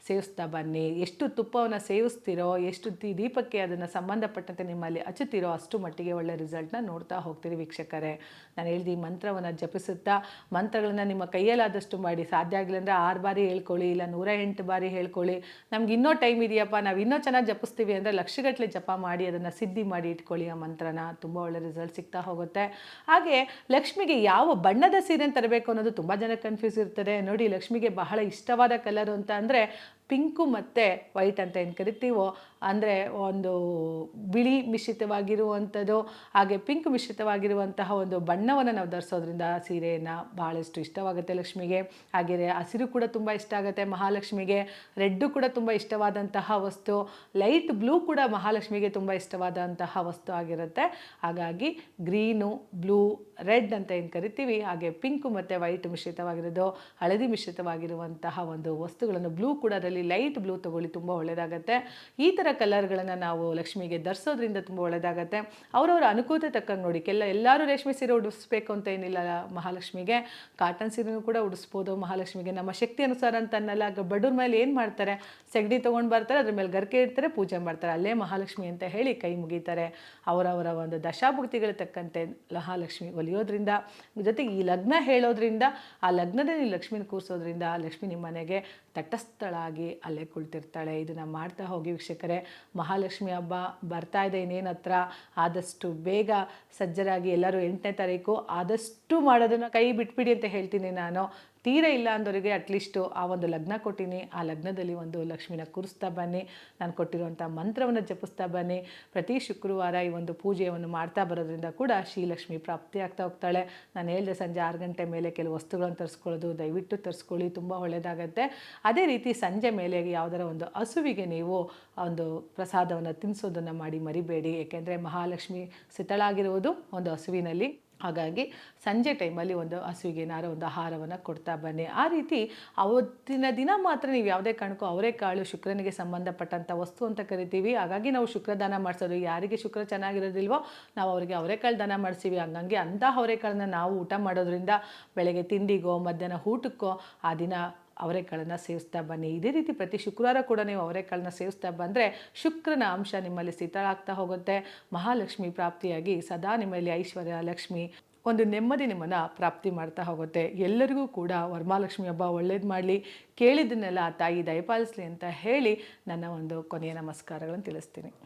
ಸೇವಿಸ್ತಾ ಬನ್ನಿ. ಎಷ್ಟು ತುಪ್ಪವನ್ನು ಸೇವಿಸ್ತಿರೋ, ಎಷ್ಟು ದೀಪಕ್ಕೆ ಅದನ್ನು ಸಂಬಂಧಪಟ್ಟಂತೆ ನಿಮ್ಮಲ್ಲಿ ಹಚ್ಚುತ್ತೀರೋ ಅಷ್ಟು ಮಟ್ಟಿಗೆ ಒಳ್ಳೆ ರಿಸಲ್ಟ್ನ ನೋಡ್ತಾ ಹೋಗ್ತೀರಿ ವೀಕ್ಷಕರೇ. ನಾನು ಹೇಳಿದ ಈ ಮಂತ್ರವನ್ನು ಜಪಿಸುತ್ತಾ, ಮಂತ್ರಗಳನ್ನ ನಿಮ್ಮ ಕೈಯಲ್ಲಾದಷ್ಟು ಮಾಡಿ. ಸಾಧ್ಯ ಆಗಿಲ್ಲ ಅಂದರೆ ಆರು ಬಾರಿ ಹೇಳ್ಕೊಳ್ಳಿ, ಇಲ್ಲ ನೂರ ಎಂಟು ಬಾರಿ ಹೇಳ್ಕೊಳ್ಳಿ. ನಮ್ಗೆ ಇನ್ನೂ ಟೈಮ್ ಇದೆಯಪ್ಪ, ನಾವು ಇನ್ನೂ ಚೆನ್ನಾಗಿ ಜಪಿಸ್ತೀವಿ ಅಂದರೆ ಲಕ್ಷಗಟ್ಟಲೆ ಜಪ ಮಾಡಿ, ಅದನ್ನು ಸಿದ್ಧಿ ಮಾಡಿ ಇಟ್ಕೊಳ್ಳಿ ಆ ಮಂತ್ರನ. ತುಂಬ ಒಳ್ಳೆ ರಿಸಲ್ಟ್ ಸಿಗ್ತಾ ಹೋಗುತ್ತೆ. ಹಾಗೆ ಲಕ್ಷ್ಮಿಗೆ ಯಾವ ಬಣ್ಣದ ಸೀರೆ ತರಬೇಕು ಅನ್ನೋದು ತುಂಬ ಜನ ಕನ್ಫ್ಯೂಸ್ ಇರ್ತದೆ ನೋಡಿ ಲಕ್ಷ್ಮಿಗೆ ಬಹಳ ಇಷ್ಟವಾದ ಕಲರು ಅಂತ ಅಂದರೆ ಪಿಂಕು ಮತ್ತು ವೈಟ್ ಅಂತ ಏನು ಕರಿತೀವೋ ಅಂದರೆ ಒಂದು ಬಿಳಿ ಮಿಶ್ರಿತವಾಗಿರುವಂಥದ್ದು, ಹಾಗೆ ಪಿಂಕ್ ಮಿಶ್ರಿತವಾಗಿರುವಂತಹ ಒಂದು ಬಣ್ಣವನ್ನು ನಾವು ಧರಿಸೋದ್ರಿಂದ ಸೀರೆಯನ್ನು ಭಾಳಷ್ಟು ಇಷ್ಟವಾಗುತ್ತೆ ಲಕ್ಷ್ಮಿಗೆ. ಹಾಗೆ ಹಸಿರು ಕೂಡ ತುಂಬ ಇಷ್ಟ ಆಗುತ್ತೆ ಮಹಾಲಕ್ಷ್ಮಿಗೆ. ರೆಡ್ಡು ಕೂಡ ತುಂಬ ಇಷ್ಟವಾದಂತಹ ವಸ್ತು. ಲೈಟ್ ಬ್ಲೂ ಕೂಡ ಮಹಾಲಕ್ಷ್ಮಿಗೆ ತುಂಬ ಇಷ್ಟವಾದಂತಹ ವಸ್ತು ಆಗಿರುತ್ತೆ. ಹಾಗಾಗಿ ಗ್ರೀನು, ಬ್ಲೂ, ರೆಡ್ ಅಂತ ಏನು ಕರಿತೀವಿ, ಹಾಗೆ ಪಿಂಕ್ ಮತ್ತು ವೈಟ್ ಮಿಶ್ರಿತವಾಗಿರೋದು, ಹಳದಿ ಮಿಶ್ರಿತವಾಗಿರುವಂತಹ ಒಂದು ವಸ್ತುಗಳನ್ನು ಬ್ಲೂ ಕೂಡ ಅದರಲ್ಲಿ ಲೈಟ್ ಬ್ಲೂ ತಗೊಳ್ಳಿ ತುಂಬ ಒಳ್ಳೆಯದಾಗತ್ತೆ ಈ ಥರ ಕಲರ್ಗಳನ್ನು ನಾವು ಲಕ್ಷ್ಮಿಗೆ ಧರಿಸೋದ್ರಿಂದ ತುಂಬ ಒಳ್ಳೆಯದಾಗತ್ತೆ ಅವರವರ ಅನುಕೂಲತೆ ತಕ್ಕಂಗೆ ನೋಡಿ, ಕೆಲ ಎಲ್ಲರೂ ರೇಷ್ಮೆ ಸೀರೆ ಉಡಿಸ್ಬೇಕು ಅಂತ ಏನಿಲ್ಲ ಮಹಾಲಕ್ಷ್ಮಿಗೆ. ಕಾಟನ್ ಸೀರೆನೂ ಕೂಡ ಉಡಿಸ್ಬೋದು ಮಹಾಲಕ್ಷ್ಮಿಗೆ. ನಮ್ಮ ಶಕ್ತಿ ಅನುಸಾರ ಅಂತ ಅನ್ನಲ್ಲ ಬಡವ್ರ ಮೇಲೆ ಏನು ಮಾಡ್ತಾರೆ? ಸೆಗಡಿ ತೊಗೊಂಡು ಬರ್ತಾರೆ, ಅದ್ರ ಮೇಲೆ ಗರ್ಕೆ ಇಡ್ತಾರೆ, ಪೂಜೆ ಮಾಡ್ತಾರೆ. ಅಲ್ಲೇ ಮಹಾಲಕ್ಷ್ಮಿ ಅಂತ ಹೇಳಿ ಕೈ ಮುಗಿತಾರೆ. ಅವರವರ ಒಂದು ದಶಾಭುಕ್ತಿಗಳ ತಕ್ಕಂತೆ ಮಹಾಲಕ್ಷ್ಮಿ ಒಲಿಯೋದ್ರಿಂದ, ಜೊತೆಗೆ ಈ ಲಗ್ನ ಹೇಳೋದ್ರಿಂದ, ಆ ಲಗ್ನದಲ್ಲಿ ಲಕ್ಷ್ಮಿನ ಕೂರಿಸೋದ್ರಿಂದ ಲಕ್ಷ್ಮಿ ನಿಮ್ಮ ಮನೆಗೆ ತಟಸ್ಥಳಾಗಿ ಅಲ್ಲೇ ಕುಳಿತಿರ್ತಾಳೆ. ಇದನ್ನು ಮಾಡ್ತಾ ಹೋಗಿ ವೀಕ್ಷಕರೇ. ಮಹಾಲಕ್ಷ್ಮಿ ಹಬ್ಬ ಬರ್ತಾ ಇದೆ ಇನ್ನೇನು ಹತ್ರ ಆದಷ್ಟು ಬೇಗ ಸಜ್ಜರಾಗಿ ಎಲ್ಲರೂ ಎಂಟನೇ ತಾರೀಕು ಆದಷ್ಟು ಮಾಡೋದನ್ನು ಕೈ ಬಿಟ್ಬಿಡಿ ಅಂತ ಹೇಳ್ತೀನಿ ನಾನು. ತೀರ ಇಲ್ಲ ಅಂದವರಿಗೆ ಅಟ್ಲೀಸ್ಟು ಆ ಒಂದು ಲಗ್ನ ಕೊಟ್ಟಿನಿ. ಆ ಲಗ್ನದಲ್ಲಿ ಒಂದು ಲಕ್ಷ್ಮಿನ ಕೂರಿಸ್ತಾ ಬನ್ನಿ. ನಾನು ಕೊಟ್ಟಿರುವಂಥ ಮಂತ್ರವನ್ನು ಜಪಿಸ್ತಾ ಬನ್ನಿ. ಪ್ರತಿ ಶುಕ್ರವಾರ ಈ ಒಂದು ಪೂಜೆಯನ್ನು ಮಾಡ್ತಾ ಬರೋದ್ರಿಂದ ಕೂಡ ಶ್ರೀಲಕ್ಷ್ಮಿ ಪ್ರಾಪ್ತಿ ಆಗ್ತಾ ಹೋಗ್ತಾಳೆ. ನಾನು ಹೇಳಿದೆ ಸಂಜೆ ಆರು ಗಂಟೆ ಮೇಲೆ ಕೆಲವು ವಸ್ತುಗಳನ್ನು ತರಿಸ್ಕೊಳ್ಳೋದು, ದಯವಿಟ್ಟು ತರಿಸ್ಕೊಳ್ಳಿ, ತುಂಬ ಒಳ್ಳೆಯದಾಗತ್ತೆ ಅದೇ ರೀತಿ ಸಂಜೆ ಮೇಲೆ ಯಾವುದರ ಒಂದು ಹಸುವಿಗೆ ನೀವು ಒಂದು ಪ್ರಸಾದವನ್ನು ತಿನ್ನಿಸೋದನ್ನು ಮಾಡಿ ಮರಿಬೇಡಿ. ಏಕೆಂದರೆ ಮಹಾಲಕ್ಷ್ಮಿ ಸಿತಳಾಗಿರುವುದು ಒಂದು ಹಸುವಿನಲ್ಲಿ. ಹಾಗಾಗಿ ಸಂಜೆ ಟೈಮಲ್ಲಿ ಒಂದು ಹಸುವಿಗೆ ಏನಾರು ಒಂದು ಆಹಾರವನ್ನು ಕೊಡ್ತಾ ಬನ್ನಿ. ಆ ರೀತಿ ಅವತ್ತಿನ ದಿನ ಮಾತ್ರ ನೀವು ಯಾವುದೇ ಕಾರಣಕ್ಕೂ ಅವರೆಕಾಳು ಶುಕ್ರನಿಗೆ ಸಂಬಂಧಪಟ್ಟಂಥ ವಸ್ತು ಅಂತ ಕರಿತೀವಿ. ಹಾಗಾಗಿ ನಾವು ಶುಕ್ರದಾನ ಮಾಡಿಸೋದು. ಯಾರಿಗೆ ಶುಕ್ರ ಚೆನ್ನಾಗಿರೋದಿಲ್ವೋ ನಾವು ಅವರಿಗೆ ಅವರೆಕಾಳು ದಾನ ಮಾಡಿಸ್ತೀವಿ ಹಂಗಾಗಿ ಅಂಥ ಅವರೆಕಾಳನ್ನ ನಾವು ಊಟ ಮಾಡೋದ್ರಿಂದ ಬೆಳಗ್ಗೆ ತಿಂಡಿಗೋ, ಮಧ್ಯಾಹ್ನ ಊಟಕ್ಕೋ ಆ ದಿನ ಅವರೆಕಾಳನ್ನು ಸೇವಿಸ್ತಾ ಬನ್ನಿ. ಇದೇ ರೀತಿ ಪ್ರತಿ ಶುಕ್ರವಾರ ಕೂಡ ನೀವು ಅವರೆಕಾಳನ್ನ ಸೇವಿಸ್ತಾ ಬಂದರೆ ಶುಕ್ರನ ಅಂಶ ನಿಮ್ಮಲ್ಲಿ ಸ್ಥಿತಳಾಗ್ತಾ ಹೋಗುತ್ತೆ. ಮಹಾಲಕ್ಷ್ಮಿ ಪ್ರಾಪ್ತಿಯಾಗಿ ಸದಾ ನಿಮ್ಮಲ್ಲಿ ಐಶ್ವರ್ಯ, ಲಕ್ಷ್ಮಿ ಒಂದು ನೆಮ್ಮದಿ ನಿಮ್ಮನ್ನು ಪ್ರಾಪ್ತಿ ಮಾಡ್ತಾ ಹೋಗುತ್ತೆ. ಎಲ್ಲರಿಗೂ ಕೂಡ ವರಮಾಲಕ್ಷ್ಮಿ ಹಬ್ಬ ಒಳ್ಳೇದು ಮಾಡಲಿ. ಕೇಳಿದ್ದನ್ನೆಲ್ಲ ತಾಯಿ ದಯಪಾಲಿಸಲಿ ಅಂತ ಹೇಳಿ ನನ್ನ ಒಂದು ಕೊನೆಯ ನಮಸ್ಕಾರಗಳನ್ನು ತಿಳಿಸ್ತೀನಿ.